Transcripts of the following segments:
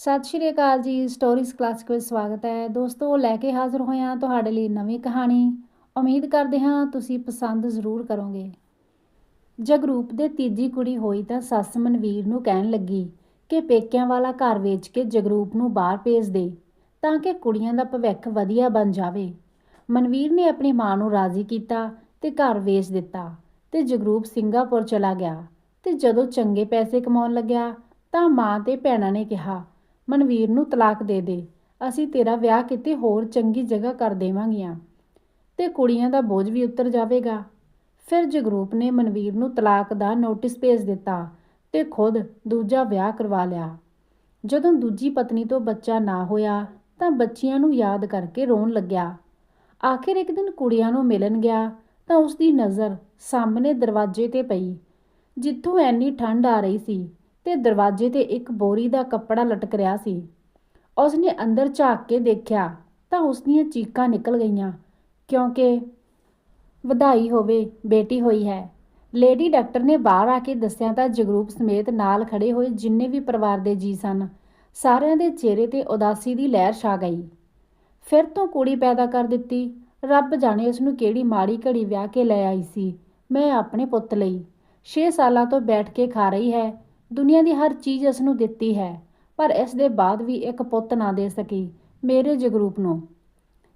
ਸਤਿ ਸ਼੍ਰੀ ਅਕਾਲ ਜੀ stories classic ਵਿੱਚ ਸਵਾਗਤ ਹੈ। ਦੋਸਤੋ ਲੈ ਕੇ ਹਾਜ਼ਰ ਹੋਏ ਹਾਂ ਤੁਹਾਡੇ ਲਈ ਨਵੀਂ ਕਹਾਣੀ। ਉਮੀਦ ਕਰਦੇ ਹਾਂ ਤੁਸੀਂ ਪਸੰਦ ਜ਼ਰੂਰ ਕਰੋਗੇ। ਜਗਰੂਪ ਦੇ ਤੀਜੀ ਕੁੜੀ ਹੋਈ ਤਾਂ ਸੱਸ ਮਨਵੀਰ ਨੂੰ ਕਹਿਣ ਲੱਗੀ ਕਿ ਪੇਕਿਆਂ ਵਾਲਾ ਘਰ ਵੇਚ ਕੇ ਜਗਰੂਪ ਨੂੰ ਬਾਹਰ ਭੇਜ ਦੇ, ਤਾਂ ਕਿ ਕੁੜੀਆਂ ਦਾ ਭਵਿੱਖ ਵਧੀਆ ਬਣ ਜਾਵੇ। ਮਨਵੀਰ ਨੇ ਆਪਣੀ ਮਾਂ ਨੂੰ ਰਾਜ਼ੀ ਕੀਤਾ ਤੇ ਘਰ ਵੇਚ ਦਿੱਤਾ ਤੇ ਜਗਰੂਪ ਸਿੰਗਾਪੁਰ ਚਲਾ ਗਿਆ ਤੇ ਜਦੋਂ ਚੰਗੇ ਪੈਸੇ ਕਮਾਉਣ ਲੱਗਿਆ ਤਾਂ ਮਾਂ ਤੇ ਭੈਣਾਂ ਨੇ ਕਿਹਾ ਮਨਵੀਰ ਨੂੰ ਤਲਾਕ ਦੇ ਦੇ। ਅਸੀਂ ਤੇਰਾ ਵਿਆਹ ਕਿਤੇ ਹੋਰ ਚੰਗੀ ਜਗ੍ਹਾ ਕਰ ਦੇਵਾਂਗੀਆਂ। ਤੇ ਕੁੜੀਆਂ ਦਾ ਬੋਝ ਵੀ ਉਤਰ ਜਾਵੇਗਾ। ਫਿਰ ਜਗਰੂਪ ਨੇ ਮਨਵੀਰ ਨੂੰ ਤਲਾਕ ਦਾ ਨੋਟਿਸ ਭੇਜ ਦਿੱਤਾ ਤੇ ਖੁਦ ਦੂਜਾ ਵਿਆਹ ਕਰਵਾ ਲਿਆ। ਜਦੋਂ ਦੂਜੀ ਪਤਨੀ ਤੋਂ ਬੱਚਾ ਨਾ ਹੋਇਆ ਤਾਂ ਬੱਚਿਆਂ ਨੂੰ ਯਾਦ ਕਰਕੇ ਰੋਣ ਲੱਗਿਆ। ਆਖਿਰ ਇੱਕ ਦਿਨ ਕੁੜੀਆਂ ਨੂੰ ਮਿਲਣ ਗਿਆ ਤਾਂ ਉਸ ਦੀ ਨਜ਼ਰ ਸਾਹਮਣੇ ਦਰਵਾਜ਼ੇ ਤੇ ਪਈ, ਜਿੱਥੋਂ ਐਨੀ ਠੰਡ ਆ ਰਹੀ ਸੀ ਤੇ ਦਰਵਾਜ਼ੇ ਤੇ ਇੱਕ ਬੋਰੀ ਦਾ ਕੱਪੜਾ ਲਟਕ ਰਿਹਾ ਸੀ। ਉਸਨੇ ਅੰਦਰ ਝਾਕ ਕੇ ਦੇਖਿਆ ਤਾਂ ਉਸ ਦੀਆਂ ਚੀਕਾਂ ਨਿਕਲ ਗਈਆਂ, ਕਿਉਂਕਿ ਵਧਾਈ ਹੋਵੇ, ਬੇਟੀ ਹੋਈ ਹੈ। ਲੇਡੀ ਡਾਕਟਰ ਨੇ ਬਾਹਰ ਆ ਕੇ ਦੱਸਿਆ ਤਾਂ ਜਗਰੂਪ ਸਮੇਤ ਨਾਲ ਖੜੇ ਹੋਏ ਜਿੰਨੇ ਵੀ ਪਰਿਵਾਰ ਦੇ ਜੀ ਸਨ, ਸਾਰਿਆਂ ਦੇ ਚਿਹਰੇ ਤੇ ਉਦਾਸੀ ਦੀ ਲਹਿਰ ਛਾ ਗਈ। ਫਿਰ ਤੋਂ ਕੁੜੀ ਪੈਦਾ ਕਰ ਦਿੱਤੀ। ਰੱਬ ਜਾਣੇ ਉਸ ਨੂੰ ਕਿਹੜੀ ਮਾੜੀ ਘੜੀ ਵਿਆਹ ਕੇ ਲੈ ਆਈ ਸੀ, ਮੈਂ ਆਪਣੇ ਪੁੱਤ ਲਈ। 6 ਸਾਲਾਂ ਤੋਂ ਬੈਠ ਕੇ ਖਾ ਰਹੀ ਹੈ। ਦੁਨੀਆ ਦੀ ਹਰ ਚੀਜ਼ ਇਸ ਨੂੰ ਦਿੱਤੀ ਹੈ, ਪਰ ਇਸ ਦੇ ਬਾਅਦ ਵੀ ਇੱਕ ਪੁੱਤ ਨਾ ਦੇ ਸਕੀ, ਮੇਰੇ ਜਗਰੂਪ ਨੂੰ।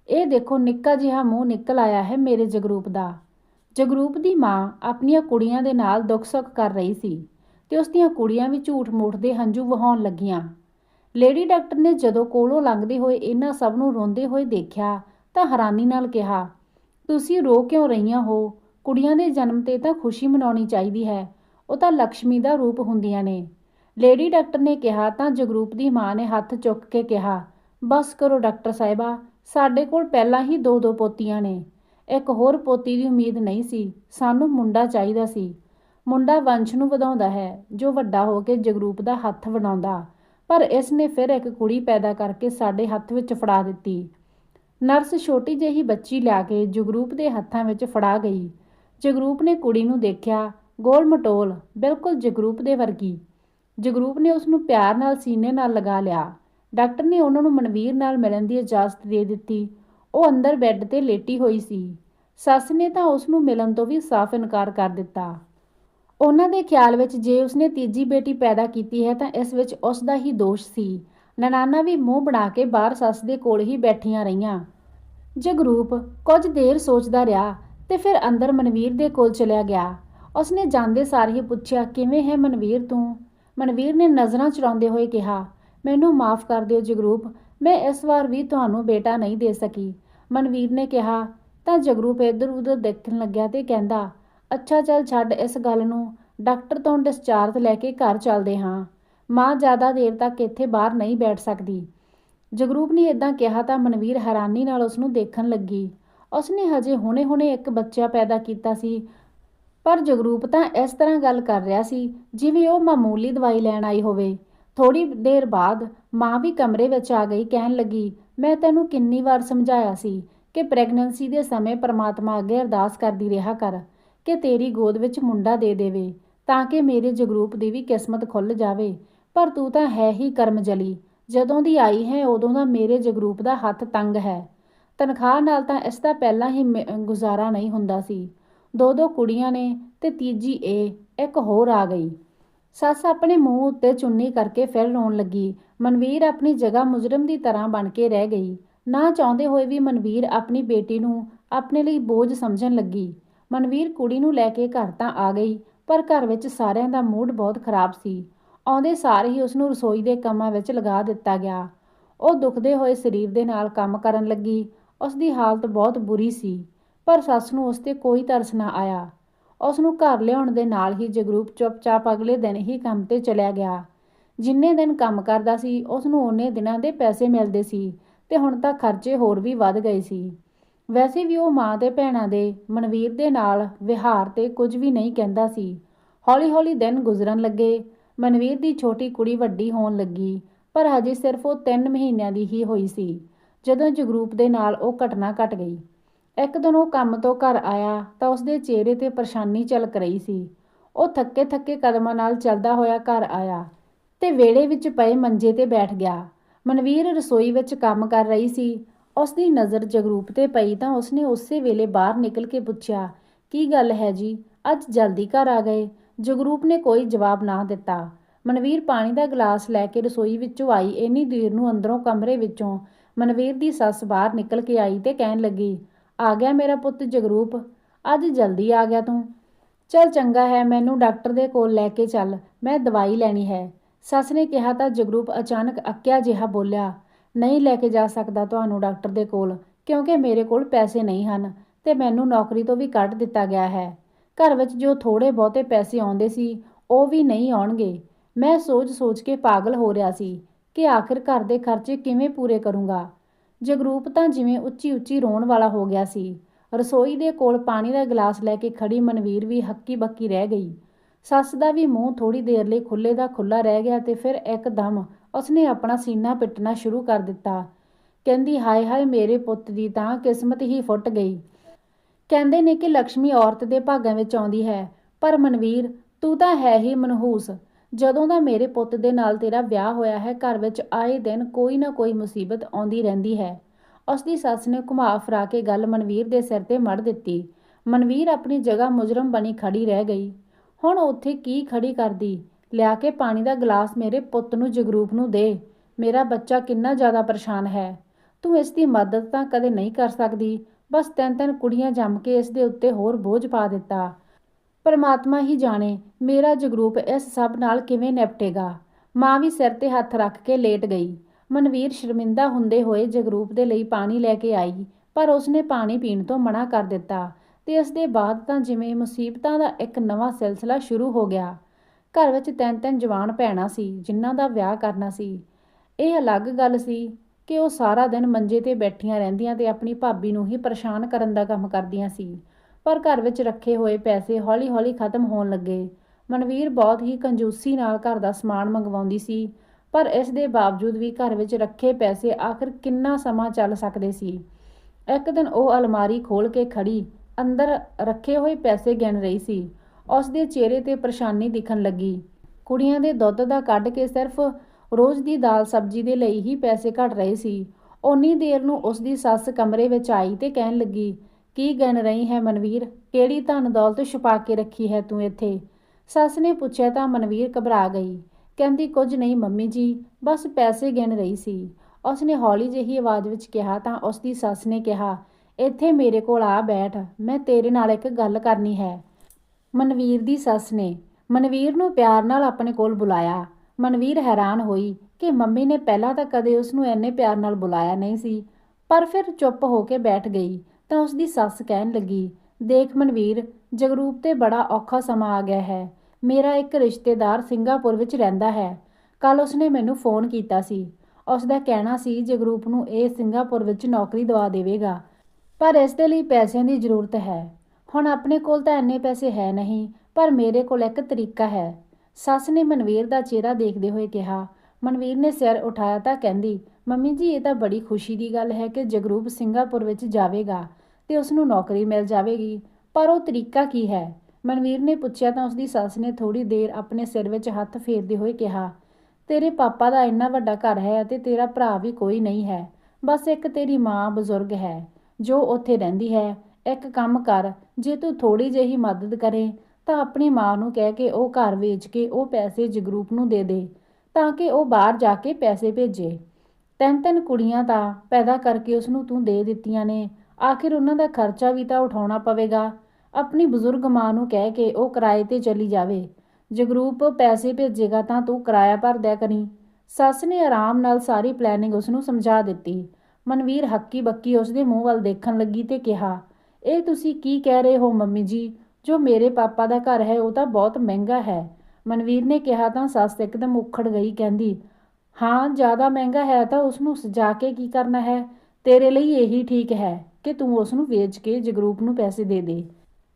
ਇਹ ਦੇਖੋ, ਨਿੱਕਾ ਜਿਹਾ ਮੂੰਹ ਨਿਕਲ ਆਇਆ ਹੈ ਮੇਰੇ ਜਗਰੂਪ ਦਾ। ਜਗਰੂਪ ਦੀ ਮਾਂ ਆਪਣੀਆਂ ਕੁੜੀਆਂ ਦੇ ਨਾਲ ਦੁੱਖ ਸੁੱਖ ਕਰ ਰਹੀ ਸੀ ਤੇ ਉਸ ਦੀਆਂ ਕੁੜੀਆਂ ਵੀ ਝੂਠ ਮੂਠ ਦੇ ਹੰਝੂ ਵਹਾਉਣ ਲੱਗੀਆਂ। ਲੇਡੀ ਡਾਕਟਰ ਨੇ ਜਦੋਂ ਕੋਲੋਂ ਲੰਘਦੇ ਹੋਏ ਇਹਨਾਂ ਸਭ ਨੂੰ ਰੋਂਦੇ ਹੋਏ ਦੇਖਿਆ ਤਾਂ ਹੈਰਾਨੀ ਨਾਲ ਕਿਹਾ, ਤੁਸੀਂ ਰੋ ਕਿਉਂ ਰਹੀਆਂ ਹੋ? ਕੁੜੀਆਂ ਦੇ ਜਨਮ ਤੇ ਤਾਂ ਖੁਸ਼ੀ ਮਨਾਉਣੀ ਚਾਹੀਦੀ ਹੈ। ਉਹ ਤਾਂ ਲక్ష్ਮੀ ਦਾ ਰੂਪ ਹੁੰਦੀਆਂ ਨੇ। ਲੇਡੀ ਡਾਕਟਰ ਨੇ ਕਿਹਾ ਤਾਂ ਜਗਰੂਪ ਦੀ ਮਾਂ ਨੇ ਹੱਥ ਚੁੱਕ ਕੇ ਕਿਹਾ, ਬਸ ਕਰੋ ਡਾਕਟਰ ਸਾਹਿਬਾ, ਸਾਡੇ ਕੋਲ ਪਹਿਲਾਂ ਹੀ ਦੋ ਦੋ ਪੋਤੀਆਂ ਨੇ। ਇੱਕ ਹੋਰ ਪੋਤੀ ਦੀ ਉਮੀਦ ਨਹੀਂ ਸੀ, ਸਾਨੂੰ ਮੁੰਡਾ ਚਾਹੀਦਾ ਸੀ। ਮੁੰਡਾ ਵੰਸ਼ ਨੂੰ ਵਧਾਉਂਦਾ ਹੈ, ਜੋ ਵੱਡਾ ਹੋ ਕੇ ਜਗਰੂਪ ਦਾ ਹੱਥ ਵਡਾਉਂਦਾ ਪਰ ਇਸ ਨੇ ਫਿਰ ਇੱਕ ਕੁੜੀ ਪੈਦਾ ਕਰਕੇ ਸਾਡੇ ਹੱਥ ਵਿੱਚ ਫੜਾ ਦਿੱਤੀ। ਨਰਸ ਛੋਟੀ ਜਿਹੀ ਬੱਚੀ ਲਿਆ ਕੇ ਜਗਰੂਪ ਦੇ ਹੱਥਾਂ ਵਿੱਚ ਫੜਾ ਗਈ। ਜਗਰੂਪ ਨੇ ਕੁੜੀ ਨੂੰ ਦੇਖਿਆ ਗੋਲ ਮਟੋਲ ਬਿਲਕੁਲ ਜਗਰੂਪ ਦੇ ਵਰਗੀ। ਜਗਰੂਪ ਨੇ ਉਸ ਨੂੰ ਪਿਆਰ ਨਾਲ, ਸੀਨੇ ਨਾਲ ਲਗਾ ਲਿਆ। ਡਾਕਟਰ ਨੇ ਉਹਨਾਂ ਨੂੰ ਮਨਵੀਰ ਨਾਲ ਮਿਲਣ ਦੀ ਇਜਾਜ਼ਤ ਦੇ ਦਿੱਤੀ। ਉਹ ਅੰਦਰ ਬੈੱਡ ਤੇ ਲੇਟੀ ਹੋਈ ਸੀ। ਸੱਸ ਨੇ ਤਾਂ ਉਸ ਨੂੰ ਮਿਲਣ ਤੋਂ ਵੀ ਸਾਫ਼ ਇਨਕਾਰ ਕਰ ਦਿੱਤਾ। ਉਹਨਾਂ ਦੇ ਖਿਆਲ ਵਿੱਚ ਜੇ ਉਸਨੇ ਤੀਜੀ ਬੇਟੀ ਪੈਦਾ ਕੀਤੀ ਹੈ ਤਾਂ ਇਸ ਵਿੱਚ ਉਸ ਦਾ ਹੀ ਦੋਸ਼ ਸੀ। ਨਨਾਨਾ ਵੀ ਮੂੰਹ ਬਣਾ ਕੇ ਬਾਹਰ ਸੱਸ ਦੇ ਕੋਲ ਹੀ ਬੈਠੀਆਂ ਰਹੀਆਂ। ਜਗਰੂਪ ਕੁਝ ਦੇਰ ਸੋਚਦਾ ਰਿਹਾ ਤੇ ਫਿਰ ਅੰਦਰ ਮਨਵੀਰ ਦੇ ਕੋਲ ਚਲਿਆ ਗਿਆ। ਉਸਨੇ ਜਾਂਦੇ ਸਾਰ ਹੀ ਪੁੱਛਿਆ, ਕਿਵੇਂ ਹੈ ਮਨਵੀਰ ਤੂੰ? ਮਨਵੀਰ ਨੇ ਨਜ਼ਰਾਂ ਚੁਰਾਉਂਦੇ ਹੋਏ ਕਿਹਾ, ਮੈਨੂੰ ਮਾਫ ਕਰ ਦਿਓ ਜਗਰੂਪ, ਮੈਂ ਇਸ ਵਾਰ ਵੀ ਤੁਹਾਨੂੰ ਬੇਟਾ ਨਹੀਂ ਦੇ ਸਕੀ। ਮਨਵੀਰ ਨੇ ਕਿਹਾ, ਤਾਂ ਜਗਰੂਪ ਇੱਧਰ ਉੱਧਰ ਦੇਖਣ ਲੱਗਿਆ ਤੇ ਕਹਿੰਦਾ, ਅੱਛਾ ਚੱਲ ਛੱਡ ਇਸ ਗੱਲ ਨੂੰ, ਡਾਕਟਰ ਤੋਂ ਡਿਸਚਾਰਜ ਲੈ ਕੇ ਘਰ ਚੱਲਦੇ ਹਾਂ। ਮਾਂ ਜ਼ਿਆਦਾ ਦੇਰ ਤੱਕ ਇੱਥੇ ਬਾਹਰ ਨਹੀਂ ਬੈਠ ਸਕਦੀ। ਜਗਰੂਪ ਨੇ ਇਦਾਂ ਕਿਹਾ ਤਾਂ ਮਨਵੀਰ ਹੈਰਾਨੀ ਨਾਲ ਉਸ ਨੂੰ ਦੇਖਣ ਲੱਗੀ। ਉਸਨੇ ਹਜੇ ਹੁਣੇ-ਹੁਣੇ ਇੱਕ ਬੱਚਾ ਪੈਦਾ ਕੀਤਾ ਸੀ ਪਰ ਜਗਰੂਪ ਤਾਂ ਇਸ ਤਰ੍ਹਾਂ ਗੱਲ ਕਰ ਰਿਹਾ ਸੀ ਜਿਵੇਂ ਉਹ ਮਾਮੂਲੀ ਦਵਾਈ ਲੈਣ ਆਈ ਹੋਵੇ। ਥੋੜੀ ਦੇਰ ਬਾਅਦ ਮਾਂ ਵੀ ਕਮਰੇ ਵਿੱਚ ਆ ਗਈ, ਕਹਿਣ ਲੱਗੀ, ਮੈਂ ਤੈਨੂੰ ਕਿੰਨੀ ਵਾਰ ਸਮਝਾਇਆ ਸੀ ਕਿ ਪ੍ਰੈਗਨੈਂਸੀ ਦੇ ਸਮੇਂ ਪਰਮਾਤਮਾ ਅੱਗੇ ਅਰਦਾਸ ਕਰਦੀ ਰਿਹਾ ਕਰ, ਕਿ ਤੇਰੀ ਗੋਦ ਵਿੱਚ ਮੁੰਡਾ ਦੇ ਦੇਵੇ ਤਾਂ ਕਿ ਮੇਰੇ ਜਗਰੂਪ ਦੀ ਵੀ ਕਿਸਮਤ ਖੁੱਲ ਜਾਵੇ। ਪਰ ਤੂੰ ਤਾਂ ਹੈ ਹੀ ਕਰਮਜਲੀ ਜਦੋਂ ਦੀ ਆਈ ਹੈ, ਉਦੋਂ ਦਾ ਮੇਰੇ ਜਗਰੂਪ ਦਾ ਹੱਥ ਤੰਗ ਹੈ। ਤਨਖਾਹ ਨਾਲ ਤਾਂ ਇਸ ਦਾ ਪਹਿਲਾਂ ਹੀ ਗੁਜ਼ਾਰਾ ਨਹੀਂ ਹੁੰਦਾ ਸੀ। ਦੋ ਦੋ ਕੁੜੀਆਂ ਨੇ ਤੇ ਤੀਜੀ ਇਹ ਇੱਕ ਹੋਰ ਆ ਗਈ। ਸੱਸ ਆਪਣੇ ਮੂੰਹ ਉੱਤੇ ਚੁੰਨੀ ਕਰਕੇ ਫਿਰ ਰੋਣ ਲੱਗੀ। ਮਨਵੀਰ ਆਪਣੀ ਜਗ੍ਹਾ ਮੁਜਰਮ ਦੀ ਤਰ੍ਹਾਂ ਬਣ ਕੇ ਰਹਿ ਗਈ। ਨਾ ਚਾਹੁੰਦੇ ਹੋਏ ਵੀ ਮਨਵੀਰ ਆਪਣੀ ਬੇਟੀ ਨੂੰ ਆਪਣੇ ਲਈ ਬੋਝ ਸਮਝਣ ਲੱਗੀ। ਮਨਵੀਰ ਕੁੜੀ ਨੂੰ ਲੈ ਕੇ ਘਰ ਤਾਂ ਆ ਗਈ, ਪਰ ਘਰ ਵਿੱਚ ਸਾਰਿਆਂ ਦਾ ਮੂਡ ਬਹੁਤ ਖਰਾਬ ਸੀ। ਆਉਂਦੇ ਸਾਰ ਹੀ ਉਸ ਨੂੰ ਰਸੋਈ ਦੇ ਕੰਮਾਂ ਵਿੱਚ ਲਗਾ ਦਿੱਤਾ ਗਿਆ। ਉਹ ਦੁਖਦੇ ਹੋਏ ਸਰੀਰ ਦੇ ਨਾਲ ਕੰਮ ਕਰਨ ਲੱਗੀ। ਉਸ ਦੀ ਹਾਲਤ ਬਹੁਤ ਬੁਰੀ ਸੀ। ਪਰ ਸੱਸ ਨੂੰ ਉਸ ਤੇ ਕੋਈ ਤਰਸ ਨਾ ਆਇਆ। ਉਸ ਨੂੰ ਘਰ ਲਿਆਉਣ ਦੇ ਨਾਲ ਹੀ ਜਗਰੂਪ ਚੁੱਪਚਾਪ ਅਗਲੇ ਦਿਨ ਹੀ ਕੰਮ ਤੇ ਚਲਿਆ ਗਿਆ। ਜਿੰਨੇ ਦਿਨ ਕੰਮ ਕਰਦਾ ਸੀ, ਉਸ ਨੂੰ ਉਹਨੇ ਦਿਨਾਂ ਦੇ ਪੈਸੇ ਮਿਲਦੇ ਸੀ ਤੇ ਹੁਣ ਤਾਂ ਖਰਚੇ ਹੋਰ ਵੀ ਵੱਧ ਗਏ ਸੀ। ਵੈਸੇ ਵੀ ਉਹ ਮਾਂ ਤੇ ਭੈਣਾਂ ਦੇ, ਮਨਵੀਰ ਦੇ ਨਾਲ ਵਿਹਾਰ ਤੇ ਕੁਝ ਵੀ ਨਹੀਂ ਕਹਿੰਦਾ ਸੀ। ਹੌਲੀ-ਹੌਲੀ ਦਿਨ ਗੁਜ਼ਰਨ ਲੱਗੇ। ਮਨਵੀਰ ਦੀ ਛੋਟੀ ਕੁੜੀ ਵੱਡੀ ਹੋਣ ਲੱਗੀ, ਪਰ ਹਜੇ ਸਿਰਫ ਉਹ 3 ਮਹੀਨਿਆਂ ਦੀ ਹੀ ਹੋਈ ਸੀ, ਜਦੋਂ ਜਗਰੂਪ ਦੇ ਨਾਲ ਉਹ ਘਟਨਾ ਘਟ ਗਈ। ਇੱਕ ਦਿਨ ਉਹ ਕੰਮ ਤੋਂ ਘਰ ਆਇਆ ਤਾਂ ਉਸਦੇ ਚਿਹਰੇ ਤੇ ਪਰੇਸ਼ਾਨੀ ਝਲਕ ਰਹੀ ਸੀ। ਉਹ ਥੱਕੇ-ਥੱਕੇ ਕਦਮਾਂ ਨਾਲ ਚੱਲਦਾ ਹੋਇਆ ਘਰ ਆਇਆ ਤੇ ਵਿਹੜੇ ਵਿੱਚ ਪਏ ਮੰਜੇ ਤੇ ਬੈਠ ਗਿਆ। ਮਨਵੀਰ ਰਸੋਈ ਵਿੱਚ ਕੰਮ ਕਰ ਰਹੀ ਸੀ। ਉਸ ਦੀ ਨਜ਼ਰ ਜਗਰੂਪ ਤੇ ਪਈ ਤਾਂ ਉਸਨੇ ਉਸੇ ਵੇਲੇ ਬਾਹਰ ਨਿਕਲ ਕੇ ਪੁੱਛਿਆ, ਕੀ ਗੱਲ ਹੈ ਜੀ? ਅੱਜ ਜਲਦੀ ਘਰ ਆ ਗਏ? ਜਗਰੂਪ ਨੇ ਕੋਈ ਜਵਾਬ ਨਾ ਦਿੱਤਾ। ਮਨਵੀਰ ਪਾਣੀ ਦਾ ਗਲਾਸ ਲੈ ਕੇ ਰਸੋਈ ਵਿੱਚੋਂ ਆਈ। ਇੰਨੀ ਦੇਰ ਨੂੰ ਅੰਦਰੋਂ ਕਮਰੇ ਵਿੱਚੋਂ ਮਨਵੀਰ ਦੀ ਸੱਸ ਬਾਹਰ ਨਿਕਲ ਕੇ ਆਈ ਤੇ ਕਹਿਣ ਲੱਗੀ ਆ ਗਿਆ ਮੇਰਾ ਪੁੱਤ ਜਗਰੂਪ। ਅੱਜ ਜਲਦੀ ਆ ਗਿਆ ਤੂੰ। ਚਲ ਚੰਗਾ ਹੈ, ਮੈਨੂੰ ਡਾਕਟਰ ਦੇ ਕੋਲ ਲੈ ਕੇ ਚੱਲ, ਮੈਂ ਦਵਾਈ ਲੈਣੀ ਹੈ। ਸੱਸ ਨੇ ਕਿਹਾ ਤਾਂ ਜਗਰੂਪ ਅਚਾਨਕ ਅੱਕਿਆ ਜਿਹਾ ਬੋਲਿਆ, ਨਹੀਂ ਲੈ ਕੇ ਜਾ ਸਕਦਾ ਤੁਹਾਨੂੰ ਡਾਕਟਰ ਦੇ ਕੋਲ, ਕਿਉਂਕਿ ਮੇਰੇ ਕੋਲ ਪੈਸੇ ਨਹੀਂ ਹਨ ਤੇ ਮੈਨੂੰ ਨੌਕਰੀ ਤੋਂ ਵੀ ਕੱਢ ਦਿੱਤਾ ਗਿਆ ਹੈ। ਘਰ ਵਿੱਚ ਜੋ ਥੋੜੇ ਬਹੁਤੇ ਪੈਸੇ ਆਉਂਦੇ ਸੀ, ਉਹ ਵੀ ਨਹੀਂ ਆਉਣਗੇ। ਮੈਂ ਸੋਚ-ਸੋਚ ਕੇ ਪਾਗਲ ਹੋ ਰਿਹਾ ਸੀ ਕਿ ਆਖਿਰ ਘਰ ਦੇ ਖਰਚੇ ਕਿਵੇਂ ਪੂਰੇ ਕਰੂੰਗਾ। ਜਗਰੂਪ ਤਾਂ ਜਿਵੇਂ ਉੱਚੀ-ਉੱਚੀ ਰੋਣ ਵਾਲਾ ਹੋ ਗਿਆ ਸੀ। ਰਸੋਈ ਦੇ ਕੋਲ ਪਾਣੀ ਦਾ ਗਲਾਸ ਲੈ ਕੇ ਖੜੀ ਮਨਵੀਰ ਵੀ ਹੱਕੀ ਬੱਕੀ ਰਹਿ ਗਈ। ਸੱਸ ਦਾ ਵੀ ਮੂੰਹ ਥੋੜੀ ਦੇਰ ਲਈ ਖੁੱਲੇ ਦਾ ਖੁੱਲਾ ਰਹਿ ਗਿਆ ਤੇ ਫਿਰ ਇੱਕਦਮ ਉਸਨੇ ਆਪਣਾ ਸੀਨਾ ਪਿੱਟਣਾ ਸ਼ੁਰੂ ਕਰ ਦਿੱਤਾ। ਕਹਿੰਦੀ, ਹਾਏ ਹਾਏ ਮੇਰੇ ਪੁੱਤ ਦੀ ਤਾਂ ਕਿਸਮਤ ਹੀ ਫੁੱਟ ਗਈ। ਕਹਿੰਦੇ ਨੇ ਕਿ ਲక్ష్ਮੀ ਔਰਤ ਦੇ ਭਾਗਾਂ ਵਿੱਚ ਆਉਂਦੀ ਹੈ, ਪਰ ਮਨਵੀਰ, ਤੂੰ ਤਾਂ ਹੈ ਹੀ ਮਨਹੂਸ। ਜਦੋਂ ਦਾ ਮੇਰੇ ਪੁੱਤ ਦੇ ਨਾਲ ਤੇਰਾ ਵਿਆਹ ਹੋਇਆ ਹੈ, ਘਰ ਵਿੱਚ ਆਏ ਦਿਨ ਕੋਈ ਨਾ ਕੋਈ ਮੁਸੀਬਤ ਆਉਂਦੀ ਰਹਿੰਦੀ ਹੈ। ਉਸ ਦੀ ਸੱਸ ਨੇ ਘੁਮਾ ਫਰਾ ਕੇ ਗੱਲ ਮਨਵੀਰ ਦੇ ਸਿਰ ਤੇ ਮੜ ਦਿੱਤੀ। ਮਨਵੀਰ ਆਪਣੀ ਜਗ੍ਹਾ ਮੁਜਰਮ ਬਣੀ ਖੜੀ ਰਹਿ ਗਈ। ਹੁਣ ਉੱਥੇ ਕੀ ਖੜੀ ਕਰਦੀ? ਲਿਆ ਕੇ ਪਾਣੀ ਦਾ ਗਲਾਸ ਮੇਰੇ ਪੁੱਤ ਨੂੰ ਜਗਰੂਪ ਨੂੰ ਦੇ। ਮੇਰਾ ਬੱਚਾ ਕਿੰਨਾ ਜ਼ਿਆਦਾ ਪਰੇਸ਼ਾਨ ਹੈ। ਤੂੰ ਇਸ ਦੀ ਮਦਦ ਤਾਂ ਕਦੇ ਨਹੀਂ ਕਰ ਸਕਦੀ। ਬਸ ਤਿੰਨ ਤਿੰਨ ਕੁੜੀਆਂ ਜੰਮ ਕੇ ਇਸ ਦੇ ਉੱਤੇ ਹੋਰ ਬੋਝ ਪਾ ਦਿੱਤਾ। ਪਰਮਾਤਮਾ ਹੀ ਜਾਣੇ, ਮੇਰਾ ਜਗਰੂਪ ਇਸ ਸਭ ਨਾਲ ਕਿਵੇਂ ਨਿਪਟੇਗਾ? ਮਾਂ ਵੀ ਸਿਰ ਤੇ ਹੱਥ ਰੱਖ ਕੇ ਲੇਟ ਗਈ। ਮਨਵੀਰ ਸ਼ਰਮਿੰਦਾ ਹੁੰਦੇ ਹੋਏ ਜਗਰੂਪ ਦੇ ਲਈ ਪਾਣੀ ਲੈ ਕੇ ਆਈ, ਪਰ ਉਸਨੇ ਪਾਣੀ ਪੀਣ ਤੋਂ ਮਨਾ ਕਰ ਦਿੱਤਾ ਤੇ ਇਸ ਦੇ ਬਾਅਦ ਤਾਂ ਜਿਵੇਂ ਮੁਸੀਬਤਾਂ ਦਾ ਇੱਕ ਨਵਾਂ ਸਿਲਸਿਲਾ ਸ਼ੁਰੂ ਹੋ ਗਿਆ। ਘਰ ਵਿੱਚ ਤਿੰਨ ਤਿੰਨ ਜਵਾਨ ਭੈਣਾਂ ਸੀ, ਜਿਨ੍ਹਾਂ ਦਾ ਵਿਆਹ ਕਰਨਾ ਸੀ। ਇਹ ਅਲੱਗ ਗੱਲ ਸੀ ਕਿ ਉਹ ਸਾਰਾ ਦਿਨ ਮੰਜੇ ਤੇ ਬੈਠੀਆਂ ਰਹਿੰਦੀਆਂ ਤੇ ਆਪਣੀ ਭਾਬੀ ਨੂੰ ਹੀ ਪਰੇਸ਼ਾਨ ਕਰਨ ਦਾ ਕੰਮ ਕਰਦੀਆਂ ਸੀ। ਪਰ ਘਰ ਵਿੱਚ ਰੱਖੇ ਹੋਏ ਪੈਸੇ ਹੌਲੀ-ਹੌਲੀ ਖਤਮ ਹੋਣ ਲੱਗੇ। ਮਨਵੀਰ ਬਹੁਤ ਹੀ ਕੰਜੂਸੀ ਨਾਲ ਘਰ ਦਾ ਸਮਾਨ ਮੰਗਵਾਉਂਦੀ ਸੀ, ਪਰ ਇਸ ਦੇ ਬਾਵਜੂਦ ਵੀ ਘਰ ਵਿੱਚ ਰੱਖੇ ਪੈਸੇ ਆਖਰ ਕਿੰਨਾ ਸਮਾਂ ਚੱਲ ਸਕਦੇ ਸੀ। ਇੱਕ ਦਿਨ ਉਹ ਅਲਮਾਰੀ ਖੋਲ ਕੇ ਖੜੀ ਅੰਦਰ ਰੱਖੇ ਹੋਏ ਪੈਸੇ ਗਿਣ ਰਹੀ ਸੀ। ਉਸ ਦੇ ਚਿਹਰੇ ਤੇ ਪਰੇਸ਼ਾਨੀ ਦਿਖਣ ਲੱਗੀ। ਕੁੜੀਆਂ ਦੇ ਦੁੱਧ ਦਾ ਕੱਢ ਕੇ ਸਿਰਫ ਰੋਜ਼ ਦੀ ਦਾਲ ਸਬਜ਼ੀ ਦੇ ਲਈ ਹੀ ਪੈਸੇ ਘਟ ਰਹੇ ਸੀ। ਓਨੀ ਦੇਰ ਨੂੰ ਉਸ ਦੀ ਸੱਸ ਕਮਰੇ ਵਿੱਚ ਆਈ ਤੇ ਕਹਿਣ ਲੱਗੀ ਕੀ ਗਿਣ ਰਹੀ ਹੈ ਮਨਵੀਰ? ਕਿਹੜੀ ਧਨ ਦੌਲਤ ਛੁਪਾ ਕੇ ਰੱਖੀ ਹੈ ਤੂੰ ਇੱਥੇ? ਸੱਸ ਨੇ ਪੁੱਛਿਆ ਤਾਂ ਮਨਵੀਰ ਘਬਰਾ ਗਈ। ਕਹਿੰਦੀ, ਕੁਝ ਨਹੀਂ ਮੰਮੀ ਜੀ, ਬਸ ਪੈਸੇ ਗਿਣ ਰਹੀ ਸੀ। ਉਸਨੇ ਹੌਲੀ ਜਿਹੀ ਆਵਾਜ਼ ਵਿੱਚ ਕਿਹਾ ਤਾਂ ਉਸ ਦੀ ਸੱਸ ਨੇ ਕਿਹਾ, ਇੱਥੇ ਮੇਰੇ ਕੋਲ ਆ ਬੈਠ, ਮੈਂ ਤੇਰੇ ਨਾਲ ਇੱਕ ਗੱਲ ਕਰਨੀ ਹੈ। ਮਨਵੀਰ ਦੀ ਸੱਸ ਨੇ ਮਨਵੀਰ ਨੂੰ ਪਿਆਰ ਨਾਲ ਆਪਣੇ ਕੋਲ ਬੁਲਾਇਆ। ਮਨਵੀਰ ਹੈਰਾਨ ਹੋਈ ਕਿ ਮੰਮੀ ਨੇ ਪਹਿਲਾਂ ਤਾਂ ਕਦੇ ਉਸ ਨੂੰ ਇੰਨੇ ਪਿਆਰ ਨਾਲ ਬੁਲਾਇਆ ਨਹੀਂ ਸੀ, ਪਰ ਫਿਰ ਚੁੱਪ ਹੋ ਕੇ ਬੈਠ ਗਈ। ਤਾਂ ਉਸ ਦੀ ਸੱਸ ਕਹਿਣ ਲੱਗੀ, ਦੇਖ ਮਨਵੀਰ, ਜਗਰੂਪ ਤੇ ਬੜਾ ਔਖਾ ਸਮਾਂ ਆ ਗਿਆ ਹੈ। ਮੇਰਾ ਇੱਕ ਰਿਸ਼ਤੇਦਾਰ ਸਿੰਗਾਪੁਰ ਵਿੱਚ ਰਹਿੰਦਾ ਹੈ। ਕੱਲ ਉਸਨੇ ਮੈਨੂੰ ਫੋਨ ਕੀਤਾ ਸੀ। ਉਸ ਦਾ ਕਹਿਣਾ ਸੀ, ਜਗਰੂਪ ਨੂੰ ਇਹ ਸਿੰਗਾਪੁਰ ਵਿੱਚ ਨੌਕਰੀ ਦਵਾ ਦੇਵੇਗਾ। ਪਰ ਇਸ ਦੇ ਲਈ ਪੈਸਿਆਂ ਦੀ ਜ਼ਰੂਰਤ ਹੈ। ਹੁਣ ਆਪਣੇ ਕੋਲ ਤਾਂ ਇੰਨੇ ਪੈਸੇ ਹੈ ਨਹੀਂ, ਪਰ ਮੇਰੇ ਕੋਲ ਇੱਕ ਤਰੀਕਾ ਹੈ। ਸੱਸ ਨੇ ਮਨਵੀਰ ਦਾ ਚਿਹਰਾ ਦੇਖਦੇ ਹੋਏ ਕਿਹਾ ਮਨਵੀਰ ਨੇ ਸਿਰ ਉਠਾਇਆ ਤਾਂ ਕਹਿੰਦੀ, ਮੰਮੀ ਜੀ, ਇਹ ਤਾਂ ਬੜੀ ਖੁਸ਼ੀ ਦੀ ਗੱਲ ਹੈ ਕਿ ਜਗਰੂਪ ਸਿੰਗਾਪੁਰ ਵਿੱਚ ਜਾਵੇਗਾ ਤੇ ਉਸ ਨੂੰ ਨੌਕਰੀ ਮਿਲ ਜਾਵੇਗੀ। ਪਰ ਉਹ ਤਰੀਕਾ ਕੀ ਹੈ? ਮਨਵੀਰ ਨੇ ਪੁੱਛਿਆ ਤਾਂ ਉਸਦੀ ਸੱਸ ਨੇ ਥੋੜੀ ਦੇਰ ਆਪਣੇ ਸਿਰ ਵਿੱਚ ਹੱਥ ਫੇਰਦੇ ਹੋਏ ਕਿਹਾ, ਤੇਰੇ ਪਾਪਾ ਦਾ ਇੰਨਾ ਵੱਡਾ ਘਰ ਹੈ ਅਤੇ ਤੇਰਾ ਭਰਾ ਵੀ ਕੋਈ ਨਹੀਂ ਹੈ। ਬਸ ਇੱਕ ਤੇਰੀ ਮਾਂ ਬਜ਼ੁਰਗ ਹੈ, ਜੋ ਉੱਥੇ ਰਹਿੰਦੀ ਹੈ। ਇੱਕ ਕੰਮ ਕਰ, ਜੇ ਤੂੰ ਥੋੜੀ ਜਿਹੀ ਮਦਦ ਕਰੇ ਤਾਂ ਆਪਣੀ ਮਾਂ ਨੂੰ ਕਹਿ ਕੇ ਉਹ ਘਰ ਵੇਚ ਕੇ ਉਹ ਪੈਸੇ ਜਗਰੂਪ ਨੂੰ ਦੇ ਦੇ। ਤਾਂ ਕਿ ਉਹ ਬਾਹਰ ਜਾ ਕੇ ਪੈਸੇ ਭੇਜੇ। ਤਿੰਨ ਤਿੰਨ ਕੁੜੀਆਂ ਤਾਂ ਪੈਦਾ ਕਰਕੇ ਉਸ ਨੂੰ ਤੂੰ ਦੇ ਦਿੱਤੀਆਂ ਨੇ। ਆਖਿਰ ਉਹਨਾਂ ਦਾ ਖਰਚਾ ਵੀ ਤਾਂ ਉਠਾਉਣਾ ਪਵੇਗਾ। ਆਪਣੀ ਬਜ਼ੁਰਗ ਮਾਂ ਨੂੰ ਕਹਿ ਕੇ ਉਹ ਕਿਰਾਏ ਤੇ ਚਲੀ ਜਾਵੇ। ਜਗਰੂਪ ਪੈਸੇ ਭੇਜੇਗਾ ਤਾਂ ਤੂੰ ਕਿਰਾਇਆ ਭਰ ਦਿਆ ਕਰੀ। ਸੱਸ ਨੇ ਆਰਾਮ ਨਾਲ ਸਾਰੀ ਪਲੈਨਿੰਗ ਉਸ ਨੂੰ ਸਮਝਾ ਦਿੱਤੀ। ਮਨਵੀਰ ਹੱਕੀ ਬੱਕੀ ਉਸ ਦੇ ਮੂੰਹ ਵੱਲ ਦੇਖਣ ਲੱਗੀ ਤੇ ਕਿਹਾ, ਇਹ ਤੁਸੀਂ ਕੀ ਕਹਿ ਰਹੇ ਹੋ ਮੰਮੀ ਜੀ? ਜੋ ਮੇਰੇ ਪਾਪਾ ਦਾ ਘਰ ਹੈ, ਉਹ ਤਾਂ ਬਹੁਤ ਮਹਿੰਗਾ ਹੈ। ਮਨਵੀਰ ਨੇ ਕਿਹਾ, ਤਾਂ ਸੱਸ ਇੱਕਦਮ ਉਖੜ ਗਈ, ਕਹਿੰਦੀ, ਹਾਂ, ਜ਼ਿਆਦਾ ਮਹਿੰਗਾ ਹੈ ਤਾਂ ਉਸ ਨੂੰ ਸਜਾ ਕੇ ਕੀ ਕਰਨਾ ਹੈ? ਤੇਰੇ ਲਈ ਇਹੀ ਠੀਕ ਹੈ ਕਿ ਤੂੰ ਉਸ ਨੂੰ ਵੇਚ ਕੇ ਜਗਰੂਪ ਨੂੰ ਪੈਸੇ ਦੇ ਦੇ।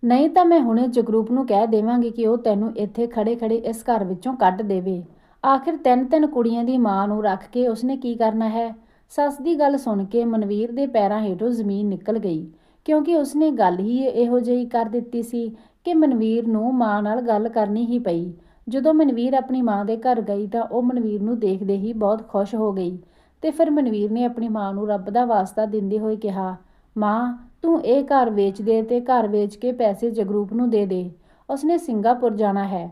ਨਹੀਂ ਤਾਂ ਮੈਂ ਹੁਣੇ ਜਗਰੂਪ ਨੂੰ ਕਹਿ ਦੇਵਾਂਗੀ ਕਿ ਉਹ ਤੈਨੂੰ ਇੱਥੇ ਖੜੇ-ਖੜੇ ਇਸ ਘਰ ਵਿੱਚੋਂ ਕੱਢ ਦੇਵੇ। ਆਖਿਰ ਤਿੰਨ ਤਿੰਨ ਕੁੜੀਆਂ ਦੀ ਮਾਂ ਨੂੰ ਰੱਖ ਕੇ ਉਸਨੇ ਕੀ ਕਰਨਾ ਹੈ? ਸੱਸ ਦੀ ਗੱਲ ਸੁਣ ਕੇ ਮਨਵੀਰ ਦੇ ਪੈਰਾਂ ਹੇਠੋਂ ਜ਼ਮੀਨ ਨਿਕਲ ਗਈ, ਕਿਉਂਕਿ ਉਸਨੇ ਗੱਲ ਹੀ ਇਹੋ ਜਿਹੀ ਕਰ ਦਿੱਤੀ ਸੀ ਕਿ ਮਨਵੀਰ ਨੂੰ ਮਾਂ ਨਾਲ ਗੱਲ ਕਰਨੀ ਹੀ ਪਈ। ਜਦੋਂ ਮਨਵੀਰ ਆਪਣੀ ਮਾਂ ਦੇ ਘਰ ਗਈ ਤਾਂ ਉਹ ਮਨਵੀਰ ਨੂੰ ਦੇਖਦੇ ਹੀ ਬਹੁਤ ਖੁਸ਼ ਹੋ ਗਈ ਤੇ ਫਿਰ ਮਨਵੀਰ ਨੇ ਆਪਣੀ ਮਾਂ ਨੂੰ ਰੱਬ ਦਾ ਵਾਸਤਾ ਦਿੰਦੇ ਹੋਏ ਕਿਹਾ, ਮਾਂ, ਤੂੰ ਇਹ ਘਰ ਵੇਚ ਦੇ ਤੇ ਘਰ ਵੇਚ ਕੇ ਪੈਸੇ ਜਗਰੂਪ ਨੂੰ ਦੇ ਦੇ, ਉਸਨੇ ਸਿੰਗਾਪੁਰ ਜਾਣਾ ਹੈ।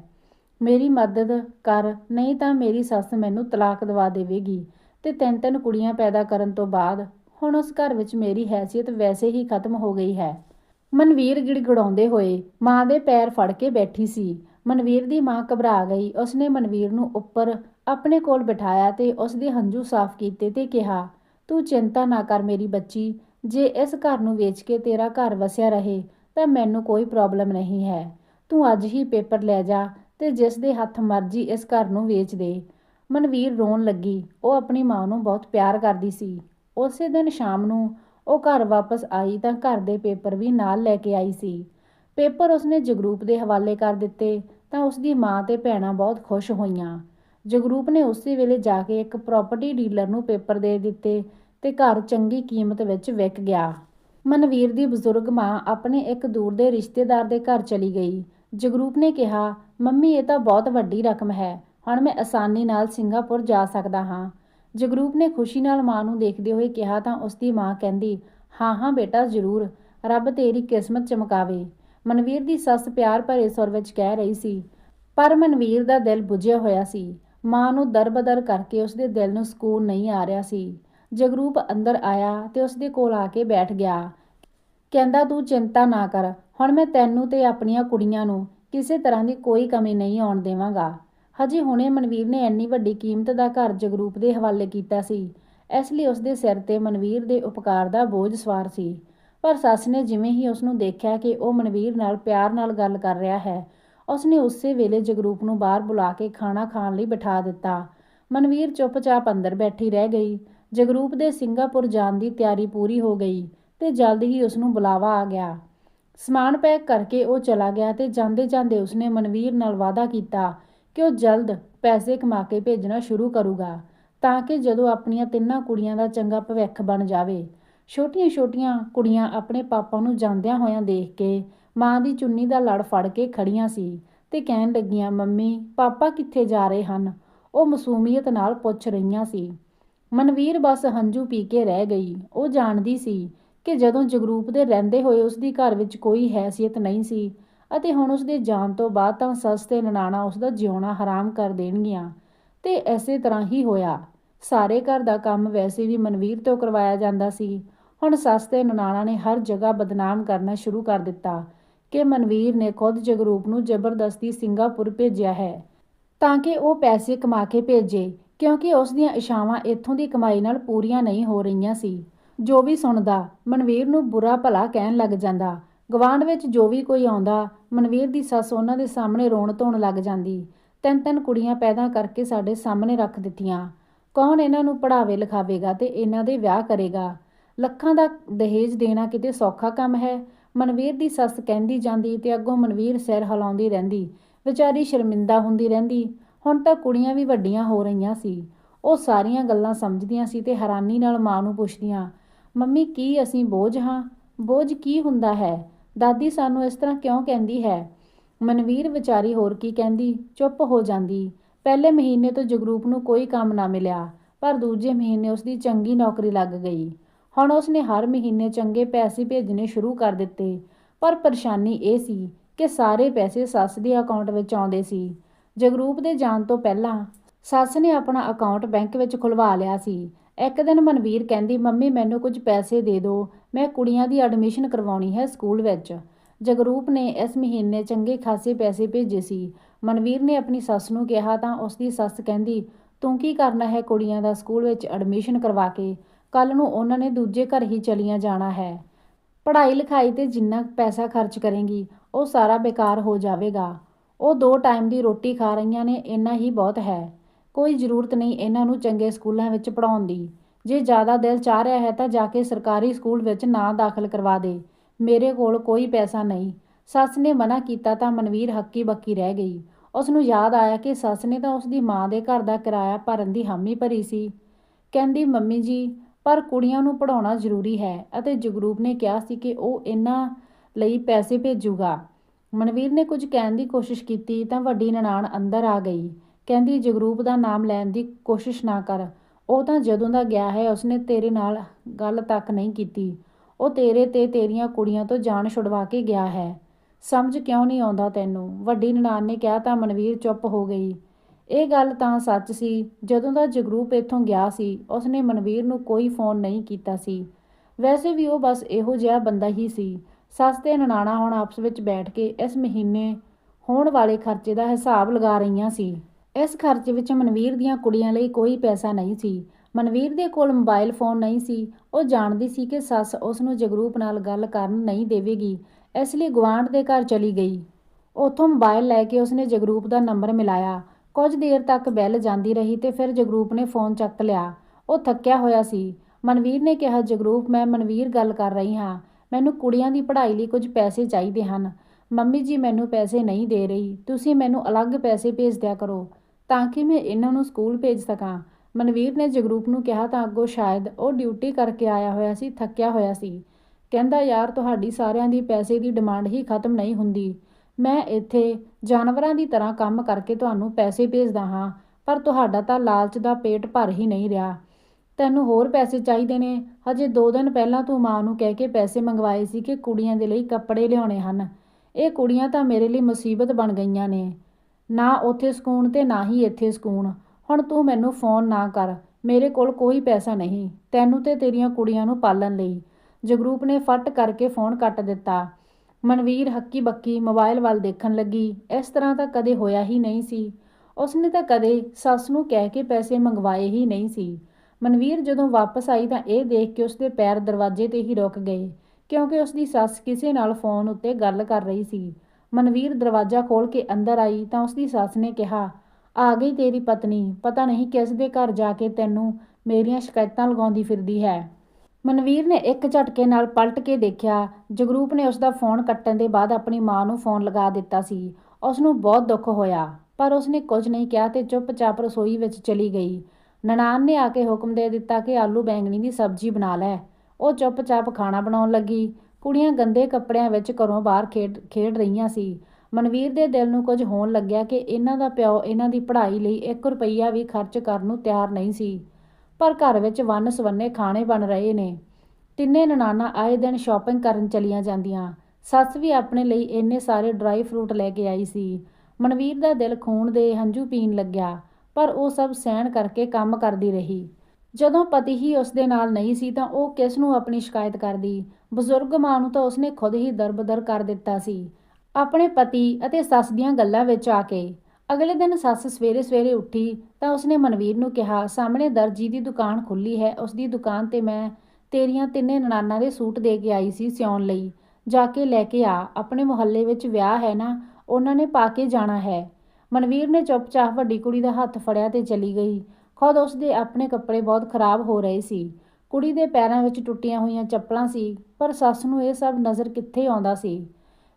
ਮੇਰੀ ਮਦਦ ਕਰ, ਨਹੀਂ ਤਾਂ ਮੇਰੀ ਸੱਸ ਮੈਨੂੰ ਤਲਾਕ ਦਵਾ ਦੇਵੇਗੀ ਤੇ ਤਿੰਨ ਤਿੰਨ ਕੁੜੀਆਂ ਪੈਦਾ ਕਰਨ ਤੋਂ ਬਾਅਦ ਹੁਣ ਉਸ ਘਰ ਵਿੱਚ ਮੇਰੀ ਹੈਸੀਅਤ ਵੈਸੇ ਹੀ ਖਤਮ ਹੋ ਗਈ ਹੈ। ਮਨਵੀਰ ਗਿੜਗੜਾਉਂਦੇ ਹੋਏ ਮਾਂ ਦੇ ਪੈਰ ਫੜ ਕੇ ਬੈਠੀ ਸੀ। ਮਨਵੀਰ ਦੀ ਮਾਂ ਘਬਰਾ ਗਈ। ਉਸਨੇ ਮਨਵੀਰ ਨੂੰ ਉੱਪਰ ਆਪਣੇ ਕੋਲ ਬਿਠਾਇਆ ਤੇ ਉਸਦੇ ਹੰਝੂ ਸਾਫ਼ ਕੀਤੇ ਤੇ ਕਿਹਾ, ਤੂੰ ਚਿੰਤਾ ਨਾ ਕਰ ਮੇਰੀ ਬੱਚੀ। ਜੇ ਇਸ ਘਰ ਨੂੰ ਵੇਚ ਕੇ ਤੇਰਾ ਘਰ ਵਸਿਆ ਰਹੇ, ਤਾਂ ਮੈਨੂੰ ਕੋਈ ਪ੍ਰੋਬਲਮ ਨਹੀਂ ਹੈ। ਤੂੰ ਅੱਜ ਹੀ ਪੇਪਰ ਲੈ ਜਾ ਤੇ ਜਿਸ ਦੇ ਹੱਥ ਮਰਜ਼ੀ ਇਸ ਘਰ ਨੂੰ ਵੇਚ ਦੇ। ਮਨਵੀਰ ਰੋਣ ਲੱਗੀ। ਉਹ ਆਪਣੀ ਮਾਂ ਨੂੰ ਬਹੁਤ ਪਿਆਰ ਕਰਦੀ ਸੀ। ਉਸੇ ਦਿਨ ਸ਼ਾਮ ਨੂੰ ਉਹ ਘਰ ਵਾਪਸ ਆਈ ਤਾਂ ਘਰ ਦੇ ਪੇਪਰ ਵੀ ਨਾਲ ਲੈ ਕੇ ਆਈ ਸੀ। ਪੇਪਰ ਉਸਨੇ ਜਗਰੂਪ ਦੇ ਹਵਾਲੇ ਕਰ ਦਿੱਤੇ। ਤਾਂ ਉਸਦੀ ਮਾਂ ਤੇ ਭੈਣਾਂ ਬਹੁਤ ਖੁਸ਼ ਹੋਈਆਂ। ਜਗਰੂਪ ਨੇ ਉਸੇ ਵੇਲੇ ਜਾ ਕੇ ਇੱਕ ਪ੍ਰਾਪਰਟੀ ਡੀਲਰ ਨੂੰ ਪੇਪਰ ਦੇ ਦਿੱਤੇ ਤੇ ਘਰ ਚੰਗੀ ਕੀਮਤ ਵਿੱਚ ਵਿਕ ਗਿਆ। ਮਨਵੀਰ ਦੀ ਬਜ਼ੁਰਗ ਮਾਂ ਆਪਣੇ ਇੱਕ ਦੂਰ ਦੇ ਰਿਸ਼ਤੇਦਾਰ ਦੇ ਘਰ ਚਲੀ ਗਈ। ਜਗਰੂਪ ਨੇ ਕਿਹਾ, ਮੰਮੀ, ਇਹ ਤਾਂ ਬਹੁਤ ਵੱਡੀ ਰਕਮ ਹੈ। ਹੁਣ ਮੈਂ ਆਸਾਨੀ ਨਾਲ ਸਿੰਗਾਪੁਰ ਜਾ ਸਕਦਾ ਹਾਂ। ਜਗਰੂਪ ਨੇ ਖੁਸ਼ੀ ਨਾਲ ਮਾਂ ਨੂੰ ਦੇਖਦੇ ਹੋਏ ਕਿਹਾ ਤਾਂ ਉਸਦੀ ਮਾਂ ਕਹਿੰਦੀ, ਹਾਂ ਹਾਂ, ਬੇਟਾ, ਜ਼ਰੂਰ। ਰੱਬ ਤੇਰੀ ਕਿਸਮਤ ਚਮਕਾਵੇ। ਮਨਵੀਰ ਦੀ ਸੱਸ ਪਿਆਰ ਭਰੇ ਸੁਰ ਵਿੱਚ ਕਹਿ ਰਹੀ ਸੀ, ਪਰ ਮਨਵੀਰ ਦਾ ਦਿਲ ਬੁਝਿਆ ਹੋਇਆ ਸੀ। ਮਾਂ ਨੂੰ ਦਰਬਦਰ ਕਰਕੇ ਉਸਦੇ ਦਿਲ ਨੂੰ ਸਕੂਨ ਨਹੀਂ ਆ ਰਿਹਾ ਸੀ। ਜਗਰੂਪ ਅੰਦਰ ਆਇਆ ਤੇ ਉਸਦੇ ਕੋਲ ਆ ਕੇ ਬੈਠ ਗਿਆ। ਕਹਿੰਦਾ, ਤੂੰ ਚਿੰਤਾ ਨਾ ਕਰ। ਹੁਣ ਮੈਂ ਤੈਨੂੰ ਤੇ ਆਪਣੀਆਂ ਕੁੜੀਆਂ ਨੂੰ ਕਿਸੇ ਤਰ੍ਹਾਂ ਦੀ ਕੋਈ ਕਮੀ ਨਹੀਂ ਆਉਣ ਦੇਵਾਂਗਾ। ਹਜੇ ਹੁਣੇ ਮਨਵੀਰ ਨੇ ਇੰਨੀ ਵੱਡੀ ਕੀਮਤ ਦਾ ਘਰ ਜਗਰੂਪ ਦੇ ਹਵਾਲੇ ਕੀਤਾ ਸੀ। ਇਸ ਲਈ ਉਸਦੇ ਸਿਰ ਤੇ ਮਨਵੀਰ ਦੇ ਉਪਕਾਰ ਦਾ ਬੋਝ ਸਵਾਰ ਸੀ। ਪਰ ਸੱਸ ਨੇ ਜਿਵੇਂ ਹੀ ਉਸ ਨੂੰ ਦੇਖਿਆ ਕਿ ਉਹ ਮਨਵੀਰ ਨਾਲ ਪਿਆਰ ਨਾਲ ਗੱਲ ਕਰ ਰਿਹਾ ਹੈ ਉਸ ਨੇ ਉਸੇ ਵੇਲੇ ਜਗਰੂਪ ਨੂੰ ਬਾਹਰ ਬੁਲਾ ਕੇ ਖਾਣਾ ਖਾਣ ਲਈ ਬਿਠਾ ਦਿੱਤਾ। ਮਨਵੀਰ ਚੁੱਪਚਾਪ ਅੰਦਰ ਬੈਠੀ ਰਹਿ ਗਈ। ਜਗਰੂਪ ਦੇ ਸਿੰਗਾਪੁਰ ਜਾਣ ਦੀ ਤਿਆਰੀ ਪੂਰੀ ਹੋ ਗਈ ਤੇ ਜਲਦ ਹੀ ਉਸ ਨੂੰ ਬੁਲਾਵਾ ਆ ਗਿਆ। ਸਮਾਨ ਪੈਕ ਕਰਕੇ ਉਹ ਚਲਾ ਗਿਆ ਤੇ ਜਾਂਦੇ ਜਾਂਦੇ ਉਸਨੇ ਮਨਵੀਰ ਨਾਲ ਵਾਅਦਾ ਕੀਤਾ ਕਿ ਉਹ ਜਲਦ ਪੈਸੇ ਕਮਾ ਕੇ ਭੇਜਣਾ ਸ਼ੁਰੂ ਕਰੂਗਾ, ਤਾਂ ਕਿ ਜਦੋਂ ਆਪਣੀਆਂ ਤਿੰਨਾਂ ਕੁੜੀਆਂ ਦਾ ਚੰਗਾ ਭਵਿੱਖ ਬਣ ਜਾਵੇ। ਛੋਟੀਆਂ-ਛੋਟੀਆਂ ਕੁੜੀਆਂ ਆਪਣੇ ਪਾਪਾ ਨੂੰ ਜਾਂਦਿਆਂ ਹੋਇਆਂ ਦੇਖ ਕੇ ਮਾਂ ਦੀ ਚੁੰਨੀ ਦਾ ਲੜ ਫੜ ਕੇ ਖੜੀਆਂ ਸੀ ਤੇ ਕਹਿਣ ਲੱਗੀਆਂ, ਮੰਮੀ, ਪਾਪਾ ਕਿੱਥੇ ਜਾ ਰਹੇ ਹਨ? ਉਹ ਮਾਸੂਮੀਅਤ ਨਾਲ ਪੁੱਛ ਰਹੀਆਂ ਸੀ। ਮਨਵੀਰ ਬਸ ਹੰਝੂ ਪੀ ਕੇ ਰਹਿ ਗਈ। ਉਹ ਜਾਣਦੀ ਸੀ ਕਿ ਜਦੋਂ ਜਗਰੂਪ ਦੇ ਰਹਿੰਦੇ ਹੋਏ ਉਸਦੀ ਘਰ ਵਿੱਚ ਕੋਈ ਹੈਸੀਅਤ ਨਹੀਂ ਸੀ ਅਤੇ ਹੁਣ ਉਸਦੇ ਜਾਣ ਤੋਂ ਬਾਅਦ ਤਾਂ ਸੱਸ ਤੇ ਨਨਾਣਾ ਉਸਦਾ ਜਿਉਣਾ ਹਰਾਮ ਕਰ ਦੇਣਗੀਆਂ ਤੇ ਇਸੇ ਤਰ੍ਹਾਂ ਹੀ ਹੋਇਆ। ਸਾਰੇ ਘਰ ਦਾ ਕੰਮ ਵੈਸੇ ਵੀ ਮਨਵੀਰ ਤੋਂ ਕਰਵਾਇਆ ਜਾਂਦਾ ਸੀ। ਹੁਣ ਸੱਸ ਤੇ ਨਨਾਣਾ ਨੇ ਹਰ ਜਗ੍ਹਾ ਬਦਨਾਮ ਕਰਨਾ ਸ਼ੁਰੂ ਕਰ ਦਿੱਤਾ ਕਿ ਮਨਵੀਰ ਨੇ ਖੁਦ ਜਗਰੂਪ ਨੂੰ ਜ਼ਬਰਦਸਤੀ ਸਿੰਗਾਪੁਰ ਭੇਜਿਆ ਹੈ। ਤਾਂ ਕਿ ਉਹ ਪੈਸੇ ਕਮਾ ਕੇ ਭੇਜੇ, ਕਿਉਂਕਿ ਉਸ ਦੀਆਂ ਇਸ਼ਾਵਾਂ ਇੱਥੋਂ ਦੀ ਕਮਾਈ ਨਾਲ ਪੂਰੀਆਂ ਨਹੀਂ ਹੋ ਰਹੀਆਂ ਸੀ। ਜੋ ਵੀ ਸੁਣਦਾ, ਮਨਵੀਰ ਨੂੰ ਬੁਰਾ ਭਲਾ ਕਹਿਣ ਲੱਗ ਜਾਂਦਾ। ਗਵਾਂਢ ਵਿੱਚ ਜੋ ਵੀ ਕੋਈ ਆਉਂਦਾ, ਮਨਵੀਰ ਦੀ ਸੱਸ ਉਹਨਾਂ ਦੇ ਸਾਹਮਣੇ ਰੋਣ ਧੋਣ ਲੱਗ ਜਾਂਦੀ। ਤਿੰਨ ਤਿੰਨ ਕੁੜੀਆਂ ਪੈਦਾ ਕਰਕੇ ਸਾਡੇ ਸਾਹਮਣੇ ਰੱਖ ਦਿੱਤੀਆਂ। ਕੌਣ ਇਹਨਾਂ ਨੂੰ ਪੜਾਵੇ ਲਿਖਾਵੇਗਾ ਤੇ ਇਹਨਾਂ ਦੇ ਵਿਆਹ ਕਰੇਗਾ? ਲੱਖਾਂ ਦਾ ਦਹੇਜ ਦੇਣਾ ਕਿਤੇ ਸੌਖਾ ਕੰਮ ਹੈ। ਮਨਵੀਰ ਦੀ ਸੱਸ ਕਹਿੰਦੀ ਜਾਂਦੀ ਤੇ ਅੱਗੋਂ ਮਨਵੀਰ ਸਿਰ ਹਿਲਾਉਂਦੀ ਰਹਿੰਦੀ। ਵਿਚਾਰੀ ਸ਼ਰਮਿੰਦਾ ਹੁੰਦੀ ਰਹਿੰਦੀ। ਹੁਣ ਤਾਂ ਕੁੜੀਆਂ ਵੀ ਵੱਡੀਆਂ ਹੋ ਰਹੀਆਂ ਸੀ। ਉਹ ਸਾਰੀਆਂ ਗੱਲਾਂ ਸਮਝਦੀਆਂ ਸੀ ਤੇ ਹੈਰਾਨੀ ਨਾਲ ਮਾਂ ਨੂੰ ਪੁੱਛਦੀਆਂ, ਮੰਮੀ, ਕੀ ਅਸੀਂ ਬੋਝ ਹਾਂ? ਬੋਝ ਕੀ ਹੁੰਦਾ ਹੈ? ਦਾਦੀ ਸਾਨੂੰ ਇਸ ਤਰ੍ਹਾਂ ਕਿਉਂ ਕਹਿੰਦੀ ਹੈ? ਮਨਵੀਰ ਵਿਚਾਰੀ ਹੋਰ ਕੀ ਕਹਿੰਦੀ, ਚੁੱਪ ਹੋ ਜਾਂਦੀ। ਪਹਿਲੇ ਮਹੀਨੇ ਤੋਂ ਜਗਰੂਪ ਨੂੰ ਕੋਈ ਕੰਮ ਨਾ ਮਿਲਿਆ, ਪਰ ਦੂਜੇ ਮਹੀਨੇ ਉਸ ਦੀ ਚੰਗੀ ਨੌਕਰੀ ਲੱਗ ਗਈ। ਹੁਣ ਉਸ ਨੇ ਹਰ ਮਹੀਨੇ ਚੰਗੇ ਪੈਸੇ ਭੇਜਣੇ ਸ਼ੁਰੂ ਕਰ ਦਿੱਤੇ। ਪਰ ਪਰੇਸ਼ਾਨੀ ਇਹ ਸੀ ਕਿ ਸਾਰੇ ਪੈਸੇ ਸੱਸ ਦੇ ਅਕਾਊਂਟ ਵਿੱਚ ਆਉਂਦੇ ਸੀ। ਜਗਰੂਪ ਦੇ ਜਾਣ ਤੋਂ ਪਹਿਲਾਂ ਸੱਸ ਨੇ ਆਪਣਾ ਅਕਾਊਂਟ ਬੈਂਕ ਵਿੱਚ ਖੁਲਵਾ ਲਿਆ ਸੀ। ਇੱਕ ਦਿਨ ਮਨਵੀਰ ਕਹਿੰਦੀ, ਮੰਮੀ, ਮੈਨੂੰ ਕੁਝ ਪੈਸੇ ਦੇ ਦਿਓ। ਮੈਂ ਕੁੜੀਆਂ ਦੀ ਐਡਮਿਸ਼ਨ ਕਰਵਾਉਣੀ ਹੈ ਸਕੂਲ ਵਿੱਚ। ਜਗਰੂਪ ਨੇ ਇਸ ਮਹੀਨੇ ਚੰਗੇ ਖਾਸੇ ਪੈਸੇ ਭੇਜੇ ਸੀ। ਮਨਵੀਰ ਨੇ ਆਪਣੀ ਸੱਸ ਨੂੰ ਕਿਹਾ ਤਾਂ ਉਸ ਦੀ ਸੱਸ ਕਹਿੰਦੀ, ਤੂੰ ਕੀ ਕਰਨਾ ਹੈ ਕੁੜੀਆਂ ਦਾ ਸਕੂਲ ਵਿੱਚ ਐਡਮਿਸ਼ਨ ਕਰਵਾ ਕੇ? ਕੱਲ ਨੂੰ ਉਹਨਾਂ ਨੇ ਦੂਜੇ ਘਰ ਹੀ ਚਲੀਆਂ ਜਾਣਾ ਹੈ। ਪੜ੍ਹਾਈ ਲਿਖਾਈ ਤੇ ਜਿੰਨਾ ਪੈਸਾ ਖਰਚ ਕਰੇਗੀ, ਉਹ ਸਾਰਾ ਬੇਕਾਰ ਹੋ ਜਾਵੇਗਾ। ਉਹ ਦੋ ਟਾਈਮ ਦੀ ਰੋਟੀ ਖਾ ਰਹੀਆਂ ਨੇ, ਇੰਨਾ ਹੀ ਬਹੁਤ ਹੈ। ਕੋਈ ਜ਼ਰੂਰਤ ਨਹੀਂ ਇਹਨਾਂ ਨੂੰ ਚੰਗੇ ਸਕੂਲਾਂ ਵਿੱਚ ਪੜਾਉਣ ਦੀ। ਜੇ ਜ਼ਿਆਦਾ ਦਿਲ ਚਾਹ ਰਿਹਾ ਹੈ ਤਾਂ ਜਾ ਕੇ ਸਰਕਾਰੀ ਸਕੂਲ ਵਿੱਚ ਨਾਂ ਦਾਖਲ ਕਰਵਾ ਦੇ। ਮੇਰੇ ਕੋਲ ਕੋਈ ਪੈਸਾ ਨਹੀਂ। ਸੱਸ ਨੇ ਮਨਾ ਕੀਤਾ ਤਾਂ ਮਨਵੀਰ ਹੱਕੀ ਬੱਕੀ ਰਹਿ ਗਈ। ਉਸ ਨੂੰ ਯਾਦ ਆਇਆ ਕਿ ਸੱਸ ਨੇ ਤਾਂ ਉਸ ਦੀ ਮਾਂ ਦੇ ਘਰ ਦਾ ਕਿਰਾਇਆ ਭਰਨ ਦੀ ਹਾਮੀ ਭਰੀ ਸੀ। ਕਹਿੰਦੀ, ਮੰਮੀ ਜੀ ਪਰ ਕੁੜੀਆਂ ਨੂੰ ਪੜਾਉਣਾ ਜ਼ਰੂਰੀ ਹੈ ਅਤੇ ਜਗਰੂਪ ਨੇ ਕਿਹਾ ਸੀ ਕਿ ਉਹ ਇਹਨਾਂ ਲਈ ਪੈਸੇ ਭੇਜੂਗਾ। ਮਨਵੀਰ ਨੇ ਕੁਝ ਕਹਿਣ ਦੀ ਕੋਸ਼ਿਸ਼ ਕੀਤੀ ਤਾਂ ਵੱਡੀ ਨਨਾਣ ਅੰਦਰ ਆ ਗਈ। ਕਹਿੰਦੀ, ਜਗਰੂਪ ਦਾ ਨਾਮ ਲੈਣ ਦੀ ਕੋਸ਼ਿਸ਼ ਨਾ ਕਰ। ਉਹ ਤਾਂ ਜਦੋਂ ਦਾ ਗਿਆ ਹੈ, ਉਸਨੇ ਤੇਰੇ ਨਾਲ ਗੱਲ ਤੱਕ ਨਹੀਂ ਕੀਤੀ। ਉਹ ਤੇਰੇ ਤੇ ਤੇਰੀਆਂ ਕੁੜੀਆਂ ਤੋਂ ਜਾਨ ਛੁਡਵਾ ਕੇ ਗਿਆ ਹੈ। ਸਮਝ ਕਿਉਂ ਨਹੀਂ ਆਉਂਦਾ ਤੈਨੂੰ? ਵੱਡੀ ਨਨਾਣ ਨੇ ਕਿਹਾ ਤਾਂ ਮਨਵੀਰ ਚੁੱਪ ਹੋ ਗਈ। ਇਹ ਗੱਲ ਤਾਂ ਸੱਚ ਸੀ, ਜਦੋਂ ਦਾ ਜਗਰੂਪ ਇੱਥੋਂ ਗਿਆ ਸੀ, ਉਸਨੇ ਮਨਵੀਰ ਨੂੰ ਕੋਈ ਫੋਨ ਨਹੀਂ ਕੀਤਾ ਸੀ। ਵੈਸੇ ਵੀ ਉਹ ਬਸ ਇਹੋ ਜਿਹਾ ਬੰਦਾ ਹੀ ਸੀ। ਸੱਸ ਤੇ ਨਨਾਣਾ ਹੁਣ ਆਪਸ ਵਿੱਚ ਬੈਠ ਕੇ ਇਸ ਮਹੀਨੇ ਹੋਣ ਵਾਲੇ ਖਰਚੇ ਦਾ ਹਿਸਾਬ ਲਗਾ ਰਹੀਆਂ ਸੀ। ਇਸ ਖਰਚੇ ਵਿੱਚ ਮਨਵੀਰ ਦੀਆਂ ਕੁੜੀਆਂ ਲਈ ਕੋਈ ਪੈਸਾ ਨਹੀਂ ਸੀ। ਮਨਵੀਰ ਦੇ ਕੋਲ ਮੋਬਾਈਲ ਫੋਨ ਨਹੀਂ ਸੀ। ਉਹ ਜਾਣਦੀ ਸੀ ਕਿ ਸੱਸ ਉਸ ਨੂੰ ਜਗਰੂਪ ਨਾਲ ਗੱਲ ਕਰਨ ਨਹੀਂ ਦੇਵੇਗੀ, ਇਸ ਲਈ ਗੁਆਂਢ ਦੇ ਘਰ ਚਲੀ ਗਈ। ਉੱਥੋਂ ਮੋਬਾਈਲ ਲੈ ਕੇ ਉਸਨੇ ਜਗਰੂਪ ਦਾ ਨੰਬਰ ਮਿਲਾਇਆ। ਕੁਝ ਦੇਰ ਤੱਕ ਬੈਲ ਜਾਂਦੀ ਰਹੀ ਤੇ ਫਿਰ ਜਗਰੂਪ ਨੇ ਫੋਨ ਚੱਕ ਲਿਆ। ਉਹ ਥੱਕਿਆ ਹੋਇਆ ਸੀ। ਮਨਵੀਰ ਨੇ ਕਿਹਾ, ਜਗਰੂਪ, ਮੈਂ ਮਨਵੀਰ ਗੱਲ ਕਰ ਰਹੀ ਹਾਂ। ਮੈਨੂੰ ਕੁੜੀਆਂ ਦੀ ਪੜ੍ਹਾਈ ਲਈ ਕੁਝ ਪੈਸੇ ਚਾਹੀਦੇ ਹਨ। ਮੰਮੀ ਜੀ ਮੈਨੂੰ ਪੈਸੇ ਨਹੀਂ ਦੇ ਰਹੀ। ਤੁਸੀਂ ਮੈਨੂੰ ਅਲੱਗ ਪੈਸੇ ਭੇਜ ਦਿਆ ਕਰੋ, ਤਾਂ ਕਿ ਮੈਂ ਇਹਨਾਂ ਨੂੰ ਸਕੂਲ ਭੇਜ ਸਕਾਂ। ਮਨਵੀਰ ਨੇ ਜਗਰੂਪ ਨੂੰ ਕਿਹਾ ਤਾਂ ਅੱਗੋਂ ਸ਼ਾਇਦ ਉਹ ਡਿਊਟੀ ਕਰਕੇ ਆਇਆ ਹੋਇਆ ਸੀ, ਥੱਕਿਆ ਹੋਇਆ ਸੀ। ਕਹਿੰਦਾ, ਯਾਰ, ਤੁਹਾਡੀ ਸਾਰਿਆਂ ਦੀ ਪੈਸੇ ਦੀ ਡਿਮਾਂਡ ਹੀ ਖਤਮ ਨਹੀਂ ਹੁੰਦੀ। ਮੈਂ ਇੱਥੇ ਜਾਨਵਰਾਂ ਦੀ ਤਰ੍ਹਾਂ ਕੰਮ ਕਰਕੇ ਤੁਹਾਨੂੰ ਪੈਸੇ ਭੇਜਦਾ ਹਾਂ, ਪਰ ਤੁਹਾਡਾ ਤਾਂ ਲਾਲਚ ਦਾ ਪੇਟ ਭਰ ਹੀ ਨਹੀਂ ਰਿਹਾ। ਤੈਨੂੰ ਹੋਰ ਪੈਸੇ ਚਾਹੀਦੇ ਨੇ? ਹਜੇ 2 ਦਿਨ ਪਹਿਲਾਂ ਤੂੰ ਮਾਂ ਨੂੰ ਕਹਿ ਕੇ ਪੈਸੇ ਮੰਗਵਾਏ ਸੀ ਕਿ ਕੁੜੀਆਂ ਦੇ ਲਈ ਕੱਪੜੇ ਲਿਆਉਣੇ ਹਨ। ਇਹ ਕੁੜੀਆਂ ਤਾਂ ਮੇਰੇ ਲਈ ਮੁਸੀਬਤ ਬਣ ਗਈਆਂ ਨੇ। ਨਾ ਉੱਥੇ ਸਕੂਨ ਤੇ ਨਾ ਹੀ ਇੱਥੇ ਸਕੂਨ। ਹੁਣ ਤੂੰ ਮੈਨੂੰ ਫੋਨ ਨਾ ਕਰ। ਮੇਰੇ ਕੋਲ ਕੋਈ ਪੈਸਾ ਨਹੀਂ। ਤੈਨੂੰ ਤੇ ਤੇਰੀਆਂ ਕੁੜੀਆਂ ਨੂੰ ਪਾਲਣ ਲਈ। ਜਗਰੂਪ ਨੇ ਫੱਟ ਕਰਕੇ ਫੋਨ ਕੱਟ ਦਿੱਤਾ। ਮਨਵੀਰ ਹੱਕੀ ਬੱਕੀ ਮੋਬਾਈਲ ਵੱਲ ਦੇਖਣ ਲੱਗੀ। ਇਸ ਤਰ੍ਹਾਂ ਤਾਂ ਕਦੇ ਹੋਇਆ ਹੀ ਨਹੀਂ ਸੀ। ਉਸਨੇ ਤਾਂ ਕਦੇ ਸੱਸ ਨੂੰ ਕਹਿ ਕੇ ਪੈਸੇ ਮੰਗਵਾਏ ਹੀ ਨਹੀਂ ਸੀ। ਮਨਵੀਰ ਜਦੋਂ ਵਾਪਸ ਆਈ ਤਾਂ ਇਹ ਦੇਖ ਕੇ ਉਸਦੇ ਪੈਰ ਦਰਵਾਜ਼ੇ ਤੇ ਹੀ ਰੁਕ ਗਏ, ਕਿਉਂਕਿ ਉਸਦੀ ਸੱਸ ਕਿਸੇ ਨਾਲ ਫੋਨ ਉੱਤੇ ਗੱਲ ਕਰ ਰਹੀ ਸੀ। ਮਨਵੀਰ ਦਰਵਾਜ਼ਾ ਖੋਲ ਕੇ ਅੰਦਰ ਆਈ ਤਾਂ ਉਸਦੀ ਸੱਸ ਨੇ ਕਿਹਾ, ਆ ਗਈ ਤੇਰੀ ਪਤਨੀ, ਪਤਾ ਨਹੀਂ ਕਿਸ ਦੇ ਘਰ ਜਾ ਕੇ ਤੈਨੂੰ ਮੇਰੀਆਂ ਸ਼ਿਕਾਇਤਾਂ ਲਗਾਉਂਦੀ ਫਿਰਦੀ ਹੈ। ਮਨਵੀਰ ਨੇ ਇੱਕ ਝਟਕੇ ਨਾਲ ਪਲਟ ਕੇ ਦੇਖਿਆ। ਜਗਰੂਪ ਨੇ ਉਸ ਦਾ ਫੋਨ ਕੱਟਣ ਦੇ ਬਾਅਦ ਆਪਣੀ ਮਾਂ ਨੂੰ ਫੋਨ ਲਗਾ ਦਿੱਤਾ ਸੀ। ਉਸ ਨੂੰ ਬਹੁਤ ਦੁੱਖ ਹੋਇਆ, ਪਰ ਉਸਨੇ ਕੁਝ ਨਹੀਂ ਕਿਹਾ ਤੇ ਚੁੱਪਚਾਪ ਰਸੋਈ ਵਿੱਚ ਚਲੀ ਗਈ। ਨਨਾਨ ਨੇ ਆ ਕੇ ਹੁਕਮ ਦੇ ਦਿੱਤਾ ਕਿ ਆਲੂ ਬੈਂਗਣੀ ਦੀ ਸਬਜ਼ੀ ਬਣਾ ਲੈ। ਉਹ ਚੁੱਪਚਾਪ ਖਾਣਾ ਬਣਾਉਣ ਲੱਗੀ। ਕੁੜੀਆਂ ਗੰਦੇ ਕੱਪੜਿਆਂ ਵਿੱਚ ਘਰੋਂ ਬਾਹਰ ਖੇਡ ਖੇਡ ਰਹੀਆਂ ਸੀ। ਮਨਵੀਰ ਦੇ ਦਿਲ ਨੂੰ ਕੁਝ ਹੋਣ ਲੱਗਿਆ ਕਿ ਇਹਨਾਂ ਦਾ ਪਿਓ ਇਹਨਾਂ ਦੀ ਪੜ੍ਹਾਈ ਲਈ 1 ਰੁਪਈਆ ਵੀ ਖਰਚ ਕਰਨ ਨੂੰ ਤਿਆਰ ਨਹੀਂ ਸੀ। ਪਰ ਘਰ ਵਿੱਚ ਵੰਨ ਸਵੰਨੇ ਖਾਣੇ ਬਣ ਰਹੇ ਨੇ। ਤਿੰਨੇ ਨਨਾਣਾ ਆਏ ਦਿਨ ਸ਼ਾਪਿੰਗ ਕਰਨ ਚਲੀਆਂ ਜਾਂਦੀਆਂ। ਸੱਸ ਵੀ ਆਪਣੇ ਲਈ ਇੰਨੇ ਸਾਰੇ ਡਰਾਈ ਫਰੂਟ ਲੈ ਕੇ ਆਈ ਸੀ। ਮਨਵੀਰ ਦਾ ਦਿਲ ਖੂਨ ਦੇ ਹੰਝੂ ਪੀਣ ਲੱਗਿਆ, ਪਰ ਉਹ ਸਭ ਸਹਿਣ ਕਰਕੇ ਕੰਮ ਕਰਦੀ ਰਹੀ। ਜਦੋਂ ਪਤੀ ਹੀ ਉਸ ਦੇ ਨਾਲ ਨਹੀਂ ਸੀ ਤਾਂ ਉਹ ਕਿਸ ਨੂੰ ਆਪਣੀ ਸ਼ਿਕਾਇਤ ਕਰਦੀ? ਬਜ਼ੁਰਗ ਮਾਂ ਨੂੰ ਤਾਂ ਉਸਨੇ ਖੁਦ ਹੀ ਦਰਬਦਰ ਕਰ ਦਿੱਤਾ ਸੀ। ਆਪਣੇ ਪਤੀ ਅਤੇ ਸੱਸ ਦੀਆਂ ਗੱਲਾਂ ਵਿੱਚ ਆ ਕੇ ਅਗਲੇ ਦਿਨ ਸੱਸ ਸਵੇਰੇ ਸਵੇਰੇ ਉੱਠੀ ਤਾਂ ਉਸਨੇ ਮਨਵੀਰ ਨੂੰ ਕਿਹਾ, ਸਾਹਮਣੇ ਦਰਜੀ ਦੀ ਦੁਕਾਨ ਖੁੱਲੀ ਹੈ। ਉਸ ਦੀ ਦੁਕਾਨ ਤੇ ਮੈਂ ਤੇਰੀਆਂ ਤਿੰਨੇ ਨਨਾਨਾਂ ਦੇ ਸੂਟ ਦੇ ਕੇ ਆਈ ਸੀ ਸਿਉਣ ਲਈ। ਜਾ ਕੇ ਲੈ ਕੇ ਆ। ਆਪਣੇ ਮੁਹੱਲੇ ਵਿੱਚ ਵਿਆਹ ਹੈ ਨਾ, ਉਹਨਾਂ ਨੇ ਪਾ ਕੇ ਜਾਣਾ ਹੈ। ਮਨਵੀਰ ਨੇ ਚੁੱਪਚਾਪ ਵੱਡੀ ਕੁੜੀ ਦਾ ਹੱਥ ਫੜਿਆ ਤੇ ਚਲੀ ਗਈ। ਖੁਦ ਉਸ ਦੇ ਆਪਣੇ ਕੱਪੜੇ ਬਹੁਤ ਖਰਾਬ ਹੋ ਰਹੇ ਸੀ। ਕੁੜੀ ਦੇ ਪੈਰਾਂ ਵਿੱਚ ਟੁੱਟੀਆਂ ਹੋਈਆਂ ਚੱਪਲਾਂ ਸੀ, ਪਰ ਸੱਸ ਨੂੰ ਇਹ ਸਭ ਨਜ਼ਰ ਕਿੱਥੇ ਆਉਂਦਾ ਸੀ?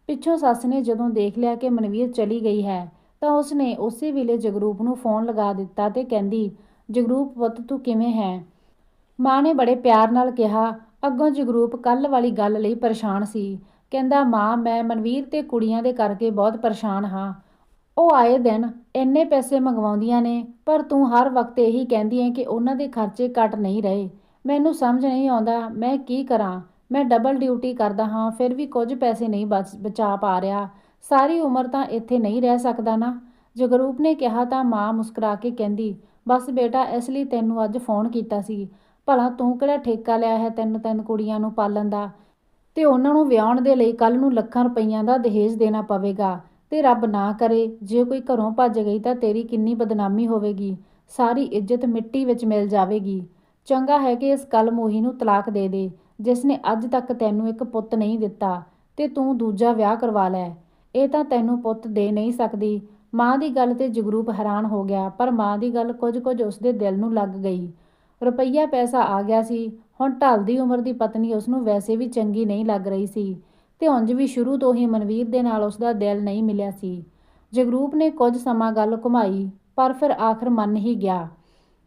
ਪਿੱਛੋਂ ਸੱਸ ਨੇ ਜਦੋਂ ਦੇਖ ਲਿਆ ਕਿ ਮਨਵੀਰ ਚਲੀ ਗਈ ਹੈ ਤਾਂ ਉਸਨੇ ਉਸੇ ਵੇਲੇ ਜਗਰੂਪ ਨੂੰ ਫੋਨ ਲਗਾ ਦਿੱਤਾ ਤੇ ਕਹਿੰਦੀ, ਜਗਰੂਪ ਪੁੱਤ, ਤੂੰ ਕਿਵੇਂ ਹੈ? ਮਾਂ ਨੇ ਬੜੇ ਪਿਆਰ ਨਾਲ ਕਿਹਾ, ਅੱਗੋਂ ਜਗਰੂਪ ਕੱਲ ਵਾਲੀ ਗੱਲ ਲਈ ਪਰੇਸ਼ਾਨ ਸੀ। ਕਹਿੰਦਾ, ਮਾਂ, ਮੈਂ ਮਨਵੀਰ ਤੇ ਕੁੜੀਆਂ ਦੇ ਕਰਕੇ ਬਹੁਤ ਪਰੇਸ਼ਾਨ ਹਾਂ। ਉਹ ਆਏ ਦਿਨ ਇੰਨੇ ਪੈਸੇ ਮੰਗਵਾਉਂਦੀਆਂ ਨੇ, ਪਰ ਤੂੰ ਹਰ ਵਕਤ ਇਹੀ ਕਹਿੰਦੀ ਹੈ ਕਿ ਉਹਨਾਂ ਦੇ ਖਰਚੇ ਘਟ ਨਹੀਂ ਰਹੇ। ਮੈਨੂੰ ਸਮਝ ਨਹੀਂ ਆਉਂਦਾ, ਮੈਂ ਕੀ ਕਰਾਂ? ਮੈਂ ਡਬਲ ਡਿਊਟੀ ਕਰਦਾ ਹਾਂ, ਫਿਰ ਵੀ ਕੁਝ ਪੈਸੇ ਨਹੀਂ ਬਚ, ਬਚਾ ਪਾ ਰਿਹਾ। ਸਾਰੀ ਉਮਰ ਤਾਂ ਇੱਥੇ ਨਹੀਂ ਰਹਿ ਸਕਦਾ ਨਾ। ਜਗਰੂਪ ਨੇ ਕਿਹਾ ਤਾਂ ਮਾਂ ਮੁਸਕਰਾ ਕੇ ਕਹਿੰਦੀ, ਬਸ ਬੇਟਾ, ਇਸ ਲਈ ਤੈਨੂੰ ਅੱਜ ਫੋਨ ਕੀਤਾ ਸੀ। ਭਲਾ ਤੂੰ ਕਿਹੜਾ ਠੇਕਾ ਲਿਆ ਹੈ ਤਿੰਨ ਤਿੰਨ ਕੁੜੀਆਂ ਨੂੰ ਪਾਲਣ ਦਾ? ਤੇ ਉਹਨਾਂ ਨੂੰ ਵਿਆਹਣ ਦੇ ਲਈ ਕੱਲ ਨੂੰ ਲੱਖਾਂ ਰੁਪਈਆਂ ਦਾ ਦਹੇਜ ਦੇਣਾ ਪਵੇਗਾ। ਤੇ ਰੱਬ ਨਾ ਕਰੇ, ਜੇ ਕੋਈ ਘਰੋਂ ਭੱਜ ਗਈ ਤਾਂ ਤੇਰੀ ਕਿੰਨੀ ਬਦਨਾਮੀ ਹੋਵੇਗੀ। ਸਾਰੀ ਇੱਜ਼ਤ ਮਿੱਟੀ ਵਿੱਚ ਮਿਲ ਜਾਵੇਗੀ। ਚੰਗਾ ਹੈ ਕਿ ਇਸ ਕਲ ਮੋਹੀ ਨੂੰ ਤਲਾਕ ਦੇ ਦੇ, ਜਿਸ ਨੇ ਅੱਜ ਤੱਕ ਤੈਨੂੰ ਇੱਕ ਪੁੱਤ ਨਹੀਂ ਦਿੱਤਾ। ਤੇ ਤੂੰ ਦੂਜਾ ਵਿਆਹ ਕਰਵਾ ਲੈ। ਇਹ ਤਾਂ ਤੈਨੂੰ ਪੁੱਤ ਦੇ ਨਹੀਂ ਸਕਦੀ। ਮਾਂ ਦੀ ਗੱਲ ਤੇ ਜਗਰੂਪ ਹੈਰਾਨ ਹੋ ਗਿਆ, ਪਰ ਮਾਂ ਦੀ ਗੱਲ ਕੁਝ ਕੁਝ ਉਸਦੇ ਦਿਲ ਨੂੰ ਲੱਗ ਗਈ। ਰੁਪਈਆ ਪੈਸਾ ਆ ਗਿਆ ਸੀ। ਹੁਣ ਢਲਦੀ ਉਮਰ ਦੀ ਪਤਨੀ ਉਸ ਨੂੰ ਵੈਸੇ ਵੀ ਚੰਗੀ ਨਹੀਂ ਲੱਗ ਰਹੀ ਸੀ ਤੇ ਉਂਝ ਵੀ ਸ਼ੁਰੂ ਤੋਂ ਹੀ ਮਨਵੀਰ ਦੇ ਨਾਲ ਉਸ ਦਾ ਦਿਲ ਨਹੀਂ ਮਿਲਿਆ ਸੀ। ਜਗਰੂਪ ਨੇ ਕੁਝ ਸਮਾਂ ਗੱਲ ਘੁਮਾਈ, ਪਰ ਫਿਰ ਆਖਰ ਮੰਨ ਹੀ ਗਿਆ।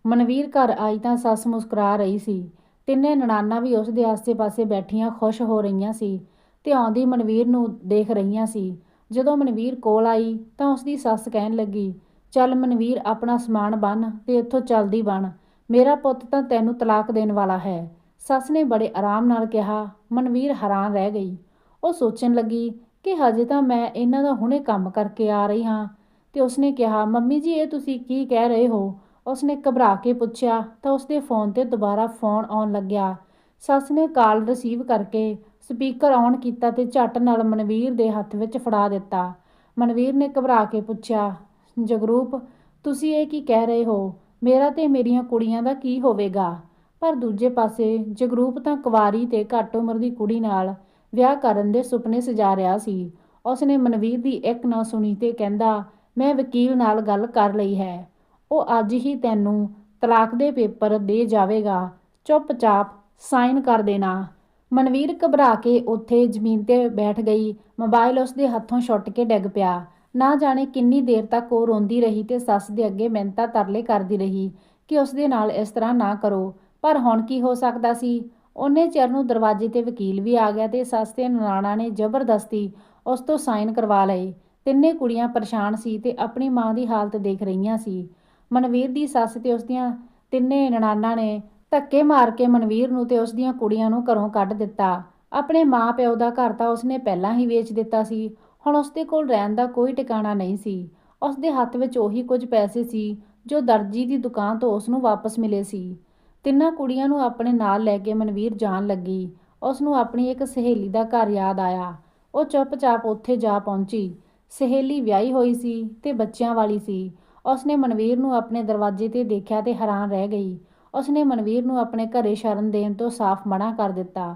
ਮਨਵੀਰ ਘਰ ਆਈ ਤਾਂ ਸੱਸ ਮੁਸਕਰਾ ਰਹੀ ਸੀ। ਤਿੰਨੇ ਨਨਾਨਾ ਵੀ ਉਸ ਦੇ ਆਸੇ-ਪਾਸੇ ਬੈਠੀਆਂ ਖੁਸ਼ ਹੋ ਰਹੀਆਂ ਸੀ ਤੇ ਆਉਂਦੀ ਮਨਵੀਰ ਨੂੰ ਦੇਖ ਰਹੀਆਂ ਸੀ। ਜਦੋਂ ਮਨਵੀਰ ਕੋਲ ਆਈ ਤਾਂ ਉਸਦੀ ਸੱਸ ਕਹਿਣ ਲੱਗੀ, ਚੱਲ ਮਨਵੀਰ, ਆਪਣਾ ਸਮਾਨ ਬੰਨ ਤੇ ਇੱਥੋਂ ਚੱਲਦੀ ਬਣ। ਮੇਰਾ ਪੁੱਤ ਤਾਂ ਤੈਨੂੰ ਤਲਾਕ ਦੇਣ ਵਾਲਾ ਹੈ। ਸੱਸ ਨੇ ਬੜੇ ਆਰਾਮ ਨਾਲ ਕਿਹਾ। ਮਨਵੀਰ ਹੈਰਾਨ ਰਹਿ ਗਈ। ਉਹ ਸੋਚਣ ਲੱਗੀ ਕਿ ਹਜੇ ਤਾਂ ਮੈਂ ਇਹਨਾਂ ਦਾ ਹੁਣੇ ਕੰਮ ਕਰਕੇ ਆ ਰਹੀ ਹਾਂ ਤੇ ਉਸਨੇ ਕਿਹਾ, ਮੰਮੀ ਜੀ, ਇਹ ਤੁਸੀਂ ਕੀ ਕਹਿ ਰਹੇ ਹੋ? ਉਸਨੇ ਘਬਰਾ ਕੇ ਪੁੱਛਿਆ ਤਾਂ ਉਸਦੇ ਫੋਨ ਤੇ ਦੁਬਾਰਾ ਫੋਨ ਆਉਣ ਲੱਗਿਆ। ਸੱਸ ਨੇ ਕਾਲ ਰਿਸੀਵ ਕਰਕੇ ਸਪੀਕਰ ਔਨ ਕੀਤਾ ਤੇ ਝੱਟ ਨਾਲ ਮਨਵੀਰ ਦੇ ਹੱਥ ਵਿੱਚ ਫੜਾ ਦਿੱਤਾ। ਮਨਵੀਰ ਨੇ ਘਬਰਾ ਕੇ ਪੁੱਛਿਆ, ਜਗਰੂਪ, ਤੁਸੀਂ ਇਹ ਕੀ ਕਹਿ ਰਹੇ ਹੋ? ਮੇਰਾ ਤੇ ਮੇਰੀਆਂ ਕੁੜੀਆਂ ਦਾ ਕੀ ਹੋਵੇਗਾ? ਪਰ ਦੂਜੇ ਪਾਸੇ ਜਗਰੂਪ ਤਾਂ ਕੁਵਾਰੀ ਤੇ ਘੱਟ ਉਮਰ ਦੀ ਕੁੜੀ ਨਾਲ ਵਿਆਹ ਕਰਨ ਦੇ ਸੁਪਨੇ ਸਜਾ ਰਿਹਾ ਸੀ। ਉਸਨੇ ਮਨਵੀਰ ਦੀ ਇੱਕ ਨਾ ਸੁਣੀ ਤੇ ਕਹਿੰਦਾ, ਮੈਂ ਵਕੀਲ ਨਾਲ ਗੱਲ ਕਰ ਲਈ ਹੈ। ਉਹ ਅੱਜ ਹੀ ਤੈਨੂੰ ਤਲਾਕ ਦੇ ਪੇਪਰ ਦੇ ਜਾਵੇਗਾ। ਚੁੱਪਚਾਪ ਸਾਈਨ ਕਰ ਦੇਣਾ। ਮਨਵੀਰ ਘਬਰਾ ਕੇ ਉੱਥੇ ਜ਼ਮੀਨ ਤੇ ਬੈਠ ਗਈ। ਮੋਬਾਈਲ ਉਸਦੇ ਹੱਥੋਂ ਛੁੱਟ ਕੇ ਡਿੱਗ ਪਿਆ। ਨਾ ਜਾਣੇ ਕਿੰਨੀ ਦੇਰ ਤੱਕ ਉਹ ਰੋਂਦੀ ਰਹੀ ਤੇ ਸੱਸ ਦੇ ਅੱਗੇ ਮਿੰਤਾ ਤਰਲੇ ਕਰਦੀ ਰਹੀ ਕਿ ਉਸਦੇ ਨਾਲ ਇਸ ਤਰ੍ਹਾਂ ਨਾ ਕਰੋ। ਪਰ ਹੁਣ ਕੀ ਹੋ ਸਕਦਾ ਸੀ? ਉਹਨੇ ਚਿਰ ਨੂੰ ਦਰਵਾਜ਼ੇ ਤੇ ਵਕੀਲ ਵੀ ਆ ਗਿਆ ਤੇ ਸੱਸ ਤੇ ਨਨਾਣਾ ਨੇ ਜ਼ਬਰਦਸਤੀ ਉਸ ਤੋਂ ਸਾਈਨ ਕਰਵਾ ਲਏ। ਤਿੰਨੇ ਕੁੜੀਆਂ ਪਰੇਸ਼ਾਨ ਸੀ ਤੇ ਆਪਣੀ ਮਾਂ ਦੀ ਹਾਲਤ ਦੇਖ ਰਹੀਆਂ ਸੀ। ਮਨਵੀਰ ਦੀ ਸੱਸ ਤੇ ਉਸਦੀਆਂ ਤਿੰਨੇ ਨਨਾਣਾ ਨੇ ਧੱਕੇ ਮਾਰ ਕੇ ਮਨਵੀਰ ਨੂੰ ਤੇ ਉਸਦੀਆਂ ਕੁੜੀਆਂ ਨੂੰ ਘਰੋਂ ਕੱਢ ਦਿੱਤਾ। ਆਪਣੇ ਮਾਂ ਪਿਓ ਦਾ ਘਰ ਤਾਂ ਉਸਨੇ ਪਹਿਲਾਂ ਹੀ ਵੇਚ ਦਿੱਤਾ ਸੀ। ਹੁਣ ਉਸਦੇ ਕੋਲ ਰਹਿਣ ਦਾ ਕੋਈ ਟਿਕਾਣਾ ਨਹੀਂ ਸੀ। ਉਸਦੇ ਹੱਥ ਵਿੱਚ ਉਹੀ ਕੁਝ ਪੈਸੇ ਸੀ, ਜੋ ਦਰਜੀ ਦੀ ਦੁਕਾਨ ਤੋਂ ਉਸ ਨੂੰ ਵਾਪਸ ਮਿਲੇ ਸੀ। ਤਿੰਨਾਂ ਕੁੜੀਆਂ ਨੂੰ ਆਪਣੇ ਨਾਲ ਲੈ ਕੇ ਮਨਵੀਰ ਜਾਣ ਲੱਗੀ। ਉਸ ਨੂੰ ਆਪਣੀ ਇੱਕ ਸਹੇਲੀ ਦਾ ਘਰ ਯਾਦ ਆਇਆ। ਉਹ ਚੁੱਪਚਾਪ ਉੱਥੇ ਜਾ ਪਹੁੰਚੀ। ਸਹੇਲੀ ਵਿਆਹੀ ਹੋਈ ਸੀ ਤੇ ਬੱਚਿਆਂ ਵਾਲੀ ਸੀ। ਉਸਨੇ ਮਨਵੀਰ ਨੂੰ ਆਪਣੇ ਦਰਵਾਜ਼ੇ ਤੇ ਦੇਖਿਆ ਤੇ ਹੈਰਾਨ ਰਹਿ ਗਈ। ਉਸਨੇ ਮਨਵੀਰ ਨੂੰ ਆਪਣੇ ਘਰੇ ਸ਼ਰਨ ਦੇਣ ਤੋਂ ਸਾਫ਼ ਮਨਾ ਕਰ ਦਿੱਤਾ।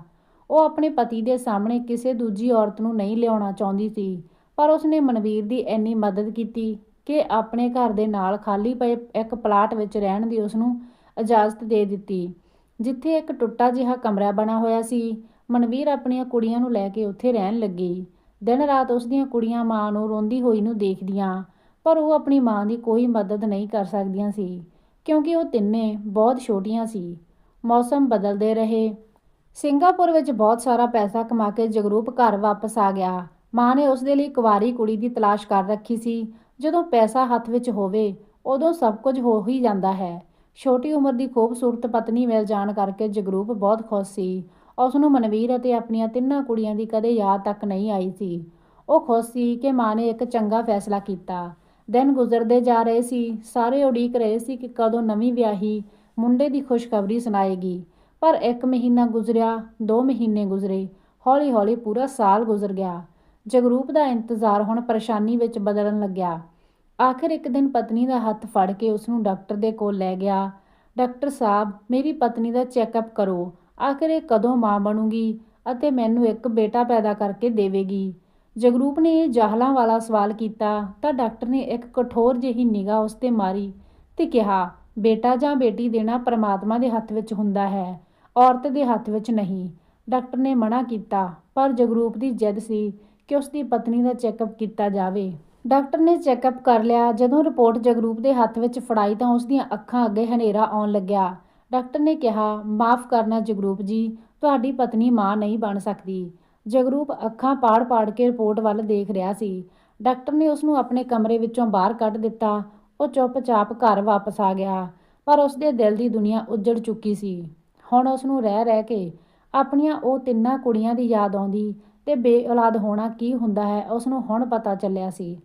ਉਹ ਆਪਣੇ ਪਤੀ ਦੇ ਸਾਹਮਣੇ ਕਿਸੇ ਦੂਜੀ ਔਰਤ ਨੂੰ ਨਹੀਂ ਲਿਆਉਣਾ ਚਾਹੁੰਦੀ ਸੀ, ਪਰ ਉਸਨੇ ਮਨਵੀਰ ਦੀ ਇੰਨੀ ਮਦਦ ਕੀਤੀ ਕਿ ਆਪਣੇ ਘਰ ਦੇ ਨਾਲ ਖਾਲੀ ਪਏ ਇੱਕ ਪਲਾਟ ਵਿੱਚ ਰਹਿਣ ਦੀ ਉਸਨੂੰ ਇਜਾਜ਼ਤ ਦੇ ਦਿੱਤੀ, ਜਿੱਥੇ ਇੱਕ ਟੁੱਟਾ ਜਿਹਾ ਕਮਰਾ ਬਣਾ ਹੋਇਆ ਸੀ। ਮਨਵੀਰ ਆਪਣੀਆਂ ਕੁੜੀਆਂ ਨੂੰ ਲੈ ਕੇ ਉੱਥੇ ਰਹਿਣ ਲੱਗੀ। ਦਿਨ ਰਾਤ ਉਸ ਦੀਆਂ ਕੁੜੀਆਂ ਮਾਂ ਨੂੰ ਰੋਂਦੀ ਹੋਈ ਨੂੰ ਦੇਖਦੀਆਂ, ਪਰ ਉਹ ਆਪਣੀ ਮਾਂ ਦੀ ਕੋਈ ਮਦਦ ਨਹੀਂ ਕਰ ਸਕਦੀਆਂ ਸੀ। ਕਿਉਂਕਿ ਉਹ ਤਿੰਨੇ ਬਹੁਤ ਛੋਟੀਆਂ ਸੀ। ਮੌਸਮ ਬਦਲਦੇ ਰਹੇ। ਸਿੰਗਾਪੁਰ ਵਿੱਚ ਬਹੁਤ ਸਾਰਾ ਪੈਸਾ ਕਮਾ ਕੇ ਜਗਰੂਪ ਘਰ ਵਾਪਸ ਆ ਗਿਆ। ਮਾਂ ਨੇ ਉਸ ਦੇ ਲਈ ਕੁਵਾਰੀ ਕੁੜੀ ਦੀ ਤਲਾਸ਼ ਕਰ ਰੱਖੀ ਸੀ। ਜਦੋਂ ਪੈਸਾ ਹੱਥ ਵਿੱਚ ਹੋਵੇ, ਉਦੋਂ ਸਭ ਕੁਝ ਹੋ ਹੀ ਜਾਂਦਾ ਹੈ। ਛੋਟੀ ਉਮਰ ਦੀ ਖੂਬਸੂਰਤ ਪਤਨੀ ਮਿਲ ਜਾਣ ਕਰਕੇ ਜਗਰੂਪ ਬਹੁਤ ਖੁਸ਼ ਸੀ। ਉਸ ਨੂੰ ਮਨਵੀਰ ਅਤੇ ਆਪਣੀਆਂ ਤਿੰਨਾਂ ਕੁੜੀਆਂ ਦੀ ਕਦੇ ਯਾਦ ਤੱਕ ਨਹੀਂ ਆਈ ਸੀ। ਉਹ ਖੁਸ਼ ਸੀ ਕਿ ਮਾਂ ਨੇ ਇੱਕ ਚੰਗਾ ਫੈਸਲਾ ਕੀਤਾ। ਦਿਨ ਗੁਜ਼ਰਦੇ ਜਾ ਰਹੇ ਸੀ, ਸਾਰੇ ਉਡੀਕ ਰਹੇ ਸੀ ਕਿ ਕਦੋਂ ਨਵੀਂ ਵਿਆਹੀ ਮੁੰਡੇ ਦੀ ਖੁਸ਼ਖਬਰੀ ਸੁਣਾਏਗੀ। ਪਰ ਇੱਕ ਮਹੀਨਾ ਗੁਜ਼ਰਿਆ, ਦੋ ਮਹੀਨੇ ਗੁਜ਼ਰੇ ਹੌਲੀ ਹੌਲੀ ਪੂਰਾ ਸਾਲ ਗੁਜ਼ਰ ਗਿਆ। ਜਗਰੂਪ ਦਾ ਇੰਤਜ਼ਾਰ ਹੁਣ ਪਰੇਸ਼ਾਨੀ ਵਿੱਚ ਬਦਲਣ ਲੱਗਿਆ। ਆਖਿਰ ਇੱਕ ਦਿਨ ਪਤਨੀ ਦਾ ਹੱਥ ਫੜ ਕੇ ਉਸ ਨੂੰ ਡਾਕਟਰ ਦੇ ਕੋਲ ਲੈ ਗਿਆ। ਡਾਕਟਰ ਸਾਹਿਬ, ਮੇਰੀ ਪਤਨੀ ਦਾ ਚੈੱਕਅਪ ਕਰੋ। ਆਖਿਰ ਇਹ ਕਦੋਂ ਮਾਂ ਬਣੂਗੀ ਅਤੇ ਮੈਨੂੰ ਇੱਕ ਬੇਟਾ ਪੈਦਾ ਕਰਕੇ ਦੇਵੇਗੀ? ਜਗਰੂਪ ਨੇ ਇਹ ਜਾਹਲਾਂ ਵਾਲਾ ਸਵਾਲ ਕੀਤਾ ਤਾਂ ਡਾਕਟਰ ਨੇ ਇੱਕ ਕਠੋਰ ਜਿਹੀ ਨਿਗਾਹ ਉਸ ਤੇ ਮਾਰੀ ਤੇ ਕਿਹਾ, ਬੇਟਾ ਜਾਂ ਬੇਟੀ ਦੇਣਾ ਪਰਮਾਤਮਾ ਦੇ ਹੱਥ ਵਿੱਚ ਹੁੰਦਾ ਹੈ, ਔਰਤ ਦੇ ਹੱਥ ਵਿੱਚ ਨਹੀਂ। ਡਾਕਟਰ ਨੇ ਮਨਾ ਕੀਤਾ, ਪਰ ਜਗਰੂਪ ਦੀ ਜਿੱਦ ਸੀ ਕਿ ਉਸ ਦੀ ਪਤਨੀ ਦਾ ਚੈੱਕਅਪ ਕੀਤਾ ਜਾਵੇ। ਡਾਕਟਰ ਨੇ ਚੈੱਕਅਪ ਕਰ ਲਿਆ। ਜਦੋਂ ਰਿਪੋਰਟ ਜਗਰੂਪ ਦੇ ਹੱਥ ਵਿੱਚ ਫੜਾਈ ਤਾਂ ਉਸ ਦੀਆਂ ਅੱਖਾਂ ਅੱਗੇ ਹਨੇਰਾ ਆਉਣ ਲੱਗਿਆ। ਡਾਕਟਰ ਨੇ ਕਿਹਾ, ਮਾਫ ਕਰਨਾ ਜਗਰੂਪ ਜੀ, ਤੁਹਾਡੀ ਪਤਨੀ ਮਾਂ ਨਹੀਂ ਬਣ ਸਕਦੀ। ਜਗਰੂਪ ਅੱਖਾਂ ਪਾੜ-ਪਾੜ ਕੇ ਰਿਪੋਰਟ ਵੱਲ ਦੇਖ ਰਿਹਾ ਸੀ। ਡਾਕਟਰ ਨੇ ਉਸ ਨੂੰ ਆਪਣੇ ਕਮਰੇ ਵਿੱਚੋਂ ਬਾਹਰ ਕੱਢ ਦਿੱਤਾ। ਉਹ ਚੁੱਪਚਾਪ ਘਰ ਵਾਪਸ ਆ ਗਿਆ, ਪਰ ਉਸ ਦੇ ਦਿਲ ਦੀ ਦੁਨੀਆ ਉੱਜੜ ਚੁੱਕੀ ਸੀ। ਹੁਣ ਉਸ ਨੂੰ ਰਹਿ ਰਹਿ ਕੇ ਆਪਣੀਆਂ ਉਹ ਤਿੰਨਾਂ ਕੁੜੀਆਂ ਦੀ ਯਾਦ ਆਉਂਦੀ ਤੇ ਬੇਔਲਾਦ ਹੋਣਾ ਕੀ ਹੁੰਦਾ ਹੈ ਉਸ ਨੂੰ ਹੁਣ ਪਤਾ ਚੱਲਿਆ ਸੀ।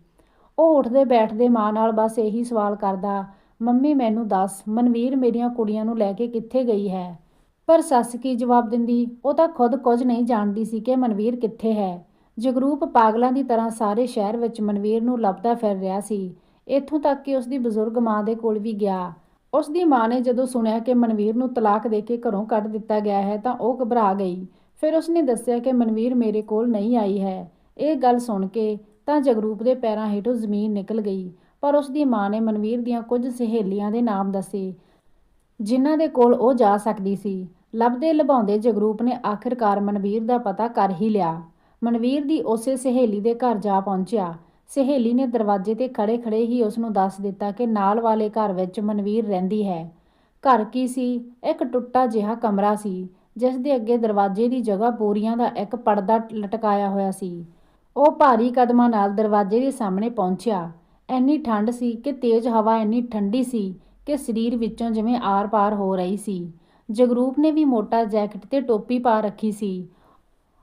ਉਹ ਉੱਠਦੇ ਬੈਠਦੇ ਮਾਂ ਨਾਲ ਬਸ ਇਹੀ ਸਵਾਲ ਕਰਦਾ, ਮੰਮੀ ਮੈਨੂੰ ਦੱਸ, ਮਨਵੀਰ ਮੇਰੀਆਂ ਕੁੜੀਆਂ ਨੂੰ ਲੈ ਕੇ ਕਿੱਥੇ ਗਈ ਹੈ? ਪਰ ਸੱਸ ਕੀ ਜਵਾਬ ਦਿੰਦੀ? ਉਹ ਤਾਂ ਖੁਦ ਕੁਝ ਨਹੀਂ ਜਾਣਦੀ ਸੀ ਕਿ ਮਨਵੀਰ ਕਿੱਥੇ ਹੈ। ਜਗਰੂਪ ਪਾਗਲਾਂ ਦੀ ਤਰ੍ਹਾਂ ਸਾਰੇ ਸ਼ਹਿਰ ਵਿੱਚ ਮਨਵੀਰ ਨੂੰ ਲੱਭਦਾ ਫਿਰ ਰਿਹਾ ਸੀ। ਇੱਥੋਂ ਤੱਕ ਕਿ ਉਸ ਦੀ ਬਜ਼ੁਰਗ ਮਾਂ ਦੇ ਕੋਲ ਵੀ ਗਿਆ। ਉਸ ਦੀ ਮਾਂ ਨੇ ਜਦੋਂ ਸੁਣਿਆ ਕਿ ਮਨਵੀਰ ਨੂੰ ਤਲਾਕ ਦੇ ਕੇ ਘਰੋਂ ਕੱਢ ਦਿੱਤਾ ਗਿਆ ਹੈ ਤਾਂ ਉਹ ਘਬਰਾ ਗਈ। ਫਿਰ ਉਸਨੇ ਦੱਸਿਆ ਕਿ ਮਨਵੀਰ ਮੇਰੇ ਕੋਲ ਨਹੀਂ ਆਈ ਹੈ। ਇਹ ਗੱਲ ਸੁਣ ਕੇ ਤਾਂ ਜਗਰੂਪ ਦੇ ਪੈਰਾਂ ਹੇਠੋਂ ਜ਼ਮੀਨ ਨਿਕਲ ਗਈ। ਪਰ ਉਸ ਦੀ ਮਾਂ ਨੇ ਮਨਵੀਰ ਦੀਆਂ ਕੁਝ ਸਹੇਲੀਆਂ ਦੇ ਨਾਮ ਦੱਸੇ। ਜਿਨ੍ਹਾਂ ਦੇ ਕੋਲ ਉਹ ਜਾ ਸਕਦੀ ਸੀ। ਲੱਭਦੇ ਲਭਾਉਂਦੇ ਜਗਰੂਪ ਨੇ ਆਖਿਰਕਾਰ ਮਨਵੀਰ ਦਾ ਪਤਾ ਕਰ ਹੀ ਲਿਆ। ਮਨਵੀਰ ਦੀ ਉਸੇ ਸਹੇਲੀ ਦੇ ਘਰ ਜਾ ਪਹੁੰਚਿਆ। ਸਹੇਲੀ ਨੇ ਦਰਵਾਜ਼ੇ ਤੇ ਖੜੇ-ਖੜੇ ਹੀ ਉਸ ਨੂੰ ਦੱਸ ਦਿੱਤਾ ਕਿ ਨਾਲ ਵਾਲੇ ਘਰ ਵਿੱਚ ਮਨਵੀਰ ਰਹਿੰਦੀ ਹੈ। ਘਰ ਕੀ ਸੀ? ਇੱਕ ਟੁੱਟਾ ਜਿਹਾ ਕਮਰਾ ਸੀ, ਜਿਸ ਦੇ ਅੱਗੇ ਦਰਵਾਜ਼ੇ ਦੀ ਜਗ੍ਹਾ ਬੋਰੀਆਂ ਦਾ ਇੱਕ ਪਰਦਾ ਲਟਕਾਇਆ ਹੋਇਆ ਸੀ। ਉਹ ਭਾਰੀ ਕਦਮਾਂ ਨਾਲ ਦਰਵਾਜ਼ੇ ਦੇ ਸਾਹਮਣੇ ਪਹੁੰਚਿਆ। ਇੰਨੀ ਠੰਡ ਸੀ ਕਿ ਤੇਜ਼ ਹਵਾ ਇੰਨੀ ਠੰਡੀ ਸੀ ਕਿ ਸਰੀਰ ਵਿੱਚੋਂ ਜਿਵੇਂ ਆਰ-ਪਾਰ ਹੋ ਰਹੀ ਸੀ। ਜਗਰੂਪ ਨੇ ਵੀ ਮੋਟਾ ਜੈਕਟ ਤੇ ਟੋਪੀ ਪਾ ਰੱਖੀ ਸੀ।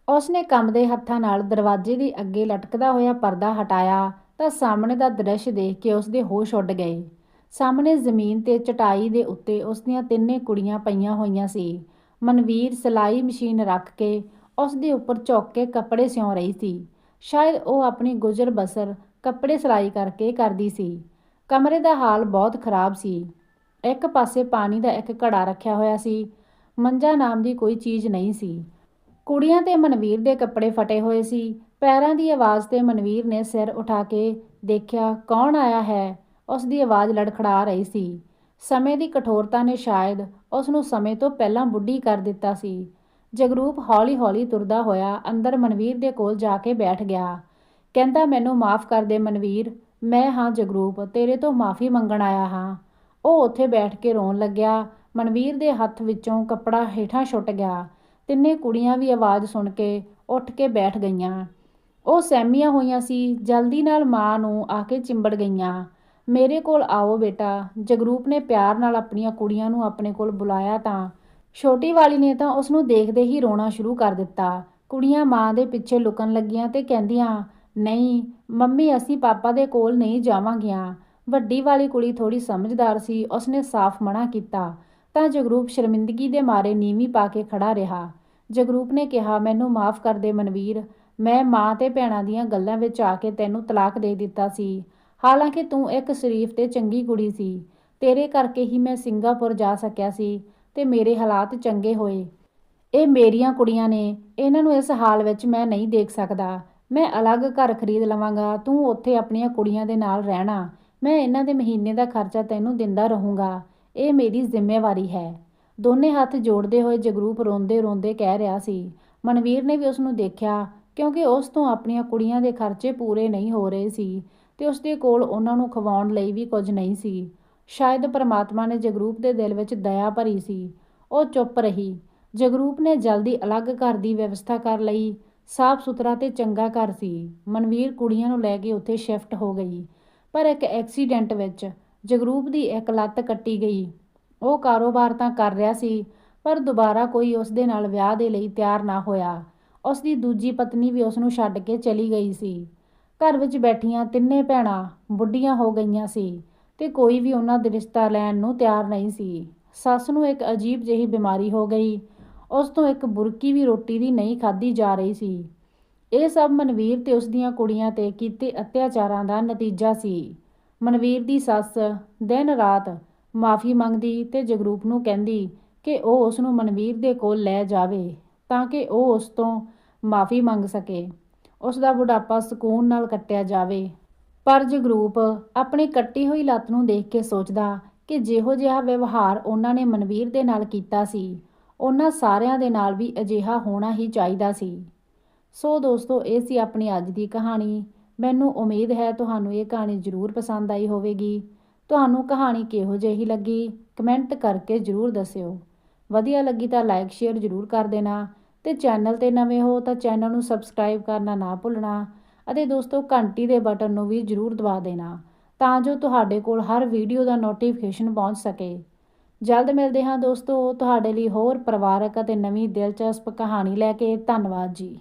ਉਸਨੇ ਕੰਮਦੇ ਹੱਥਾਂ ਨਾਲ ਦਰਵਾਜ਼ੇ ਦੇ ਅੱਗੇ ਲਟਕਦਾ ਹੋਇਆ ਪਰਦਾ ਹਟਾਇਆ ਤਾਂ ਸਾਹਮਣੇ ਦਾ ਦ੍ਰਿਸ਼ ਦੇਖ ਕੇ ਉਸਦੇ ਹੋਸ਼ ਉੱਡ ਗਏ। ਸਾਹਮਣੇ ਜ਼ਮੀਨ ਤੇ ਚਟਾਈ ਦੇ ਉੱਤੇ ਉਸਦੀਆਂ ਤਿੰਨੇ ਕੁੜੀਆਂ ਪਈਆਂ ਹੋਈਆਂ ਸੀ। ਮਨਵੀਰ ਸਿਲਾਈ ਮਸ਼ੀਨ ਰੱਖ ਕੇ ਉਸ ਦੇ ਉੱਪਰ ਝੁੱਕ ਕੇ ਕੱਪੜੇ ਸਿਉਂ ਰਹੀ ਸੀ। ਸ਼ਾਇਦ ਉਹ ਆਪਣੀ ਗੁਜ਼ਰ ਬਸਰ ਕੱਪੜੇ ਸਿਲਾਈ ਕਰਕੇ ਕਰਦੀ ਸੀ। ਕਮਰੇ ਦਾ ਹਾਲ ਬਹੁਤ ਖਰਾਬ ਸੀ। ਇੱਕ ਪਾਸੇ ਪਾਣੀ ਦਾ ਇੱਕ ਘੜਾ ਰੱਖਿਆ ਹੋਇਆ ਸੀ। ਮੰਜਾ ਨਾਮ ਦੀ ਕੋਈ ਚੀਜ਼ ਨਹੀਂ ਸੀ। ਕੁੜੀਆਂ ਤੇ ਮਨਵੀਰ ਦੇ ਕੱਪੜੇ ਫਟੇ ਹੋਏ ਸੀ। ਪੈਰਾਂ ਦੀ ਆਵਾਜ਼ ਤੇ ਮਨਵੀਰ ਨੇ ਸਿਰ ਉਠਾ ਕੇ ਦੇਖਿਆ, ਕੌਣ ਆਇਆ ਹੈ? ਉਸ ਦੀ ਆਵਾਜ਼ ਲੜਖੜਾ ਰਹੀ ਸੀ। ਸਮੇਂ ਦੀ ਕਠੋਰਤਾ ਨੇ ਸ਼ਾਇਦ ਉਸ ਨੂੰ ਸਮੇਂ ਤੋਂ ਪਹਿਲਾਂ ਬੁੱਢੀ ਕਰ ਦਿੱਤਾ ਸੀ। ਜਗਰੂਪ ਹੌਲੀ-ਹੌਲੀ ਤੁਰਦਾ ਹੋਇਆ ਅੰਦਰ ਮਨਵੀਰ ਦੇ ਕੋਲ ਜਾ ਕੇ ਬੈਠ ਗਿਆ। ਕਹਿੰਦਾ ਮੈਨੂੰ ਮਾਫ ਕਰ ਦੇ ਮਨਵੀਰ। ਮੈਂ ਹਾਂ ਜਗਰੂਪ, ਤੇਰੇ ਤੋਂ ਮਾਫੀ ਮੰਗਣ ਆਇਆ ਹਾਂ। ਉਹ ਉੱਥੇ ਬੈਠ ਕੇ ਰੋਣ ਲੱਗਿਆ। ਮਨਵੀਰ ਦੇ ਹੱਥ ਵਿੱਚੋਂ ਕੱਪੜਾ ਹੇਠਾਂ ਛੁੱਟ ਗਿਆ। ਤਿੰਨੇ ਕੁੜੀਆਂ ਵੀ ਆਵਾਜ਼ ਸੁਣ ਕੇ ਉੱਠ ਕੇ ਬੈਠ ਗਈਆਂ। ਉਹ ਸਹਿਮੀਆਂ ਹੋਈਆਂ ਸੀ। ਜਲਦੀ ਨਾਲ ਮਾਂ ਨੂੰ ਆ ਕੇ ਚਿੰਬੜ ਗਈਆਂ। ਮੇਰੇ ਕੋਲ ਆਓ ਬੇਟਾ। ਜਗਰੂਪ ਨੇ ਪਿਆਰ ਨਾਲ ਆਪਣੀਆਂ ਕੁੜੀਆਂ ਨੂੰ ਆਪਣੇ ਕੋਲ ਬੁਲਾਇਆ ਤਾਂ ਛੋਟੀ ਵਾਲੀ ਨੇ ਤਾਂ ਉਸ ਨੂੰ ਦੇਖਦੇ ਹੀ ਰੋਣਾ ਸ਼ੁਰੂ ਕਰ ਦਿੱਤਾ। ਕੁੜੀਆਂ ਮਾਂ ਦੇ ਪਿੱਛੇ ਲੁਕਣ ਲੱਗੀਆਂ ਤੇ ਕਹਿੰਦੀਆਂ ਨਹੀਂ, ਮੰਮੀ, ਅਸੀਂ ਪਾਪਾ ਦੇ ਕੋਲ ਨਹੀਂ ਜਾਵਾਂਗੀਆਂ। ਵੱਡੀ ਵਾਲੀ ਕੁੜੀ ਥੋੜੀ ਸਮਝਦਾਰ ਸੀ, ਉਸਨੇ ਸਾਫ਼ ਮਨਾ ਕੀਤਾ। ਤਾਂ ਜਗਰੂਪ ਸ਼ਰਮਿੰਦਗੀ ਦੇ ਮਾਰੇ ਨੀਵੀਂ ਪਾ ਕੇ ਖੜਾ ਰਿਹਾ। ਜਗਰੂਪ ਨੇ ਕਿਹਾ, ਮੈਨੂੰ ਮਾਫ ਕਰ ਦੇ ਮਨਵੀਰ। ਮੈਂ ਮਾਂ ਤੇ ਭੈਣਾਂ ਦੀਆਂ ਗੱਲਾਂ ਵਿੱਚ ਆ ਕੇ ਤੈਨੂੰ ਤਲਾਕ ਦੇ ਦਿੱਤਾ ਸੀ। ਹਾਲਾਂਕਿ ਤੂੰ ਇੱਕ ਸ਼ਰੀਫ ਤੇ ਚੰਗੀ ਕੁੜੀ ਸੀ। ਤੇਰੇ ਕਰਕੇ ਹੀ ਮੈਂ ਸਿੰਗਾਪੁਰ ਜਾ ਸਕਿਆ ਸੀ ਤੇ ਮੇਰੇ ਹਾਲਾਤ ਚੰਗੇ ਹੋਏ। ਇਹ ਮੇਰੀਆਂ ਕੁੜੀਆਂ ਨੇ। ਇਹਨਾਂ ਨੂੰ ਇਸ ਹਾਲ ਵਿੱਚ ਮੈਂ ਨਹੀਂ ਦੇਖ ਸਕਦਾ। ਮੈਂ ਅਲੱਗ ਘਰ ਖਰੀਦ ਲਵਾਂਗਾ, ਤੂੰ ਉੱਥੇ ਆਪਣੀਆਂ ਕੁੜੀਆਂ ਦੇ ਨਾਲ ਰਹਿਣਾ। ਮੈਂ ਇਹਨਾਂ ਦੇ ਮਹੀਨੇ ਦਾ ਖਰਚਾ ਤੈਨੂੰ ਦਿੰਦਾ ਰਹੂੰਗਾ। ਇਹ ਮੇਰੀ ਜ਼ਿੰਮੇਵਾਰੀ ਹੈ। ਦੋਨੇ ਹੱਥ ਜੋੜਦੇ ਹੋਏ ਜਗਰੂਪ ਰੋਂਦੇ ਰੋਂਦੇ ਕਹਿ ਰਿਹਾ ਸੀ। ਮਨਵੀਰ ਨੇ ਵੀ ਉਸ ਨੂੰ ਦੇਖਿਆ, ਕਿਉਂਕਿ ਉਸ ਤੋਂ ਆਪਣੀਆਂ ਕੁੜੀਆਂ ਦੇ ਖਰਚੇ ਪੂਰੇ ਨਹੀਂ ਹੋ ਰਹੇ ਸੀ ਤੇ ਉਸ ਦੇ ਕੋਲ ਉਹਨਾਂ ਨੂੰ ਖਵਾਉਣ ਲਈ ਵੀ ਕੁਝ ਨਹੀਂ ਸੀ। ਸ਼ਾਇਦ ਪਰਮਾਤਮਾ ਨੇ ਜਗਰੂਪ ਦੇ ਦਿਲ ਵਿੱਚ ਦਇਆ ਭਰੀ ਸੀ। ਉਹ ਚੁੱਪ ਰਹੀ। ਜਗਰੂਪ ਨੇ ਜਲਦੀ ਅਲੱਗ ਘਰ ਦੀ ਵਿਵਸਥਾ ਕਰ ਲਈ। ਸਾਫ਼ ਸੁਥਰਾ ਤੇ ਚੰਗਾ ਘਰ ਸੀ। ਮਨਵੀਰ ਕੁੜੀਆਂ ਨੂੰ ਲੈ ਕੇ ਉੱਥੇ ਸ਼ਿਫਟ ਹੋ ਗਈ। ਪਰ ਇੱਕ ਐਕਸੀਡੈਂਟ ਵਿੱਚ ਜਗਰੂਪ ਦੀ ਇੱਕ ਲੱਤ ਕੱਟੀ ਗਈ। ਉਹ ਕਾਰੋਬਾਰ ਤਾਂ ਕਰ ਰਿਹਾ ਸੀ, ਪਰ ਦੁਬਾਰਾ ਕੋਈ ਉਸ ਦੇ ਨਾਲ ਵਿਆਹ ਦੇ ਲਈ ਤਿਆਰ ਨਾ ਹੋਇਆ। ਉਸ ਦੀ ਦੂਜੀ ਪਤਨੀ ਵੀ ਉਸ ਨੂੰ ਛੱਡ ਕੇ ਚਲੀ ਗਈ ਸੀ। ਘਰ ਵਿੱਚ ਬੈਠੀਆਂ ਤਿੰਨੇ ਭੈਣਾਂ ਬੁੱਢੀਆਂ ਹੋ ਗਈਆਂ ਸੀ ਤੇ ਕੋਈ ਵੀ ਉਹਨਾਂ ਦਾ ਰਿਸ਼ਤਾ ਲੈਣ ਨੂੰ ਤਿਆਰ ਨਹੀਂ ਸੀ। ਸੱਸ ਨੂੰ ਇੱਕ ਅਜੀਬ ਜਿਹੀ ਬਿਮਾਰੀ ਹੋ ਗਈ। ਉਸ ਤੋਂ ਇੱਕ ਬੁਰਕੀ ਵੀ ਰੋਟੀ ਦੀ ਨਹੀਂ ਖਾਧੀ ਜਾ ਰਹੀ ਸੀ। ਇਹ ਸਭ ਮਨਵੀਰ ਤੇ ਉਸ ਦੀਆਂ ਕੁੜੀਆਂ ਤੇ ਕੀਤੇ ਅਤਿਆਚਾਰਾਂ ਦਾ ਨਤੀਜਾ ਸੀ। ਮਨਵੀਰ ਦੀ ਸੱਸ ਦਿਨ ਰਾਤ ਮਾਫੀ ਮੰਗਦੀ ਤੇ ਜਗਰੂਪ ਨੂੰ ਕਹਿੰਦੀ ਕਿ ਉਹ ਉਸ ਨੂੰ ਮਨਵੀਰ ਦੇ ਕੋਲ ਲੈ ਜਾਵੇ ਤਾਂ ਕਿ ਉਹ ਉਸ ਤੋਂ ਮਾਫੀ ਮੰਗ ਸਕੇ। ਉਸ ਦਾ ਬੁਢਾਪਾ ਸਕੂਨ ਨਾਲ ਕੱਟਿਆ ਜਾਵੇ। ਪਰ ਜਗਰੂਪ ਆਪਣੀ ਕੱਟੀ ਹੋਈ ਲੱਤ ਨੂੰ ਦੇਖ ਕੇ ਸੋਚਦਾ ਕਿ ਜਿਹੋ ਜਿਹਾ ਵਿਵਹਾਰ ਉਹਨਾਂ ਨੇ ਮਨਵੀਰ ਦੇ ਨਾਲ ਕੀਤਾ ਸੀ ਉਹਨਾਂ ਸਾਰਿਆਂ ਦੇ ਨਾਲ ਵੀ ਅਜਿਹਾ ਹੋਣਾ ਹੀ ਚਾਹੀਦਾ ਸੀ। ਸੋ ਦੋਸਤੋ, ਇਹ ਸੀ ਆਪਣੀ ਅੱਜ ਦੀ ਕਹਾਣੀ। ਮੈਨੂੰ ਉਮੀਦ ਹੈ ਤੁਹਾਨੂੰ ਇਹ ਕਹਾਣੀ ਜ਼ਰੂਰ ਪਸੰਦ ਆਈ ਹੋਵੇਗੀ। ਤੁਹਾਨੂੰ ਕਹਾਣੀ ਕਿਹੋ ਜਿਹੀ ਲੱਗੀ, ਕਮੈਂਟ ਕਰਕੇ ਜ਼ਰੂਰ ਦੱਸਿਓ। ਵਧੀਆ ਲੱਗੀ ਤਾਂ ਲਾਈਕ, ਸ਼ੇਅਰ ਜ਼ਰੂਰ ਕਰ ਦੇਣਾ। ਤੇ ਚੈਨਲ ਤੇ ਨਵੇਂ ਹੋ ਤਾਂ ਚੈਨਲ ਨੂੰ ਸਬਸਕ੍ਰਾਈਬ ਕਰਨਾ ਨਾ ਭੁੱਲਣਾ। ਅਤੇ ਦੋਸਤੋ, ਘੰਟੀ ਦੇ ਬਟਨ ਨੂੰ ਵੀ ਜ਼ਰੂਰ ਦਬਾ ਦੇਣਾ, ਤਾਂ ਜੋ ਤੁਹਾਡੇ ਕੋਲ ਹਰ ਵੀਡੀਓ ਦਾ ਨੋਟੀਫਿਕੇਸ਼ਨ ਪਹੁੰਚ ਸਕੇ। ਜਲਦ ਮਿਲਦੇ ਹਾਂ ਦੋਸਤੋ, ਤੁਹਾਡੇ ਲਈ ਹੋਰ ਪਰਿਵਾਰਕ ਅਤੇ ਨਵੀਂ ਦਿਲਚਸਪ ਕਹਾਣੀ ਲੈ ਕੇ। ਧੰਨਵਾਦ ਜੀ।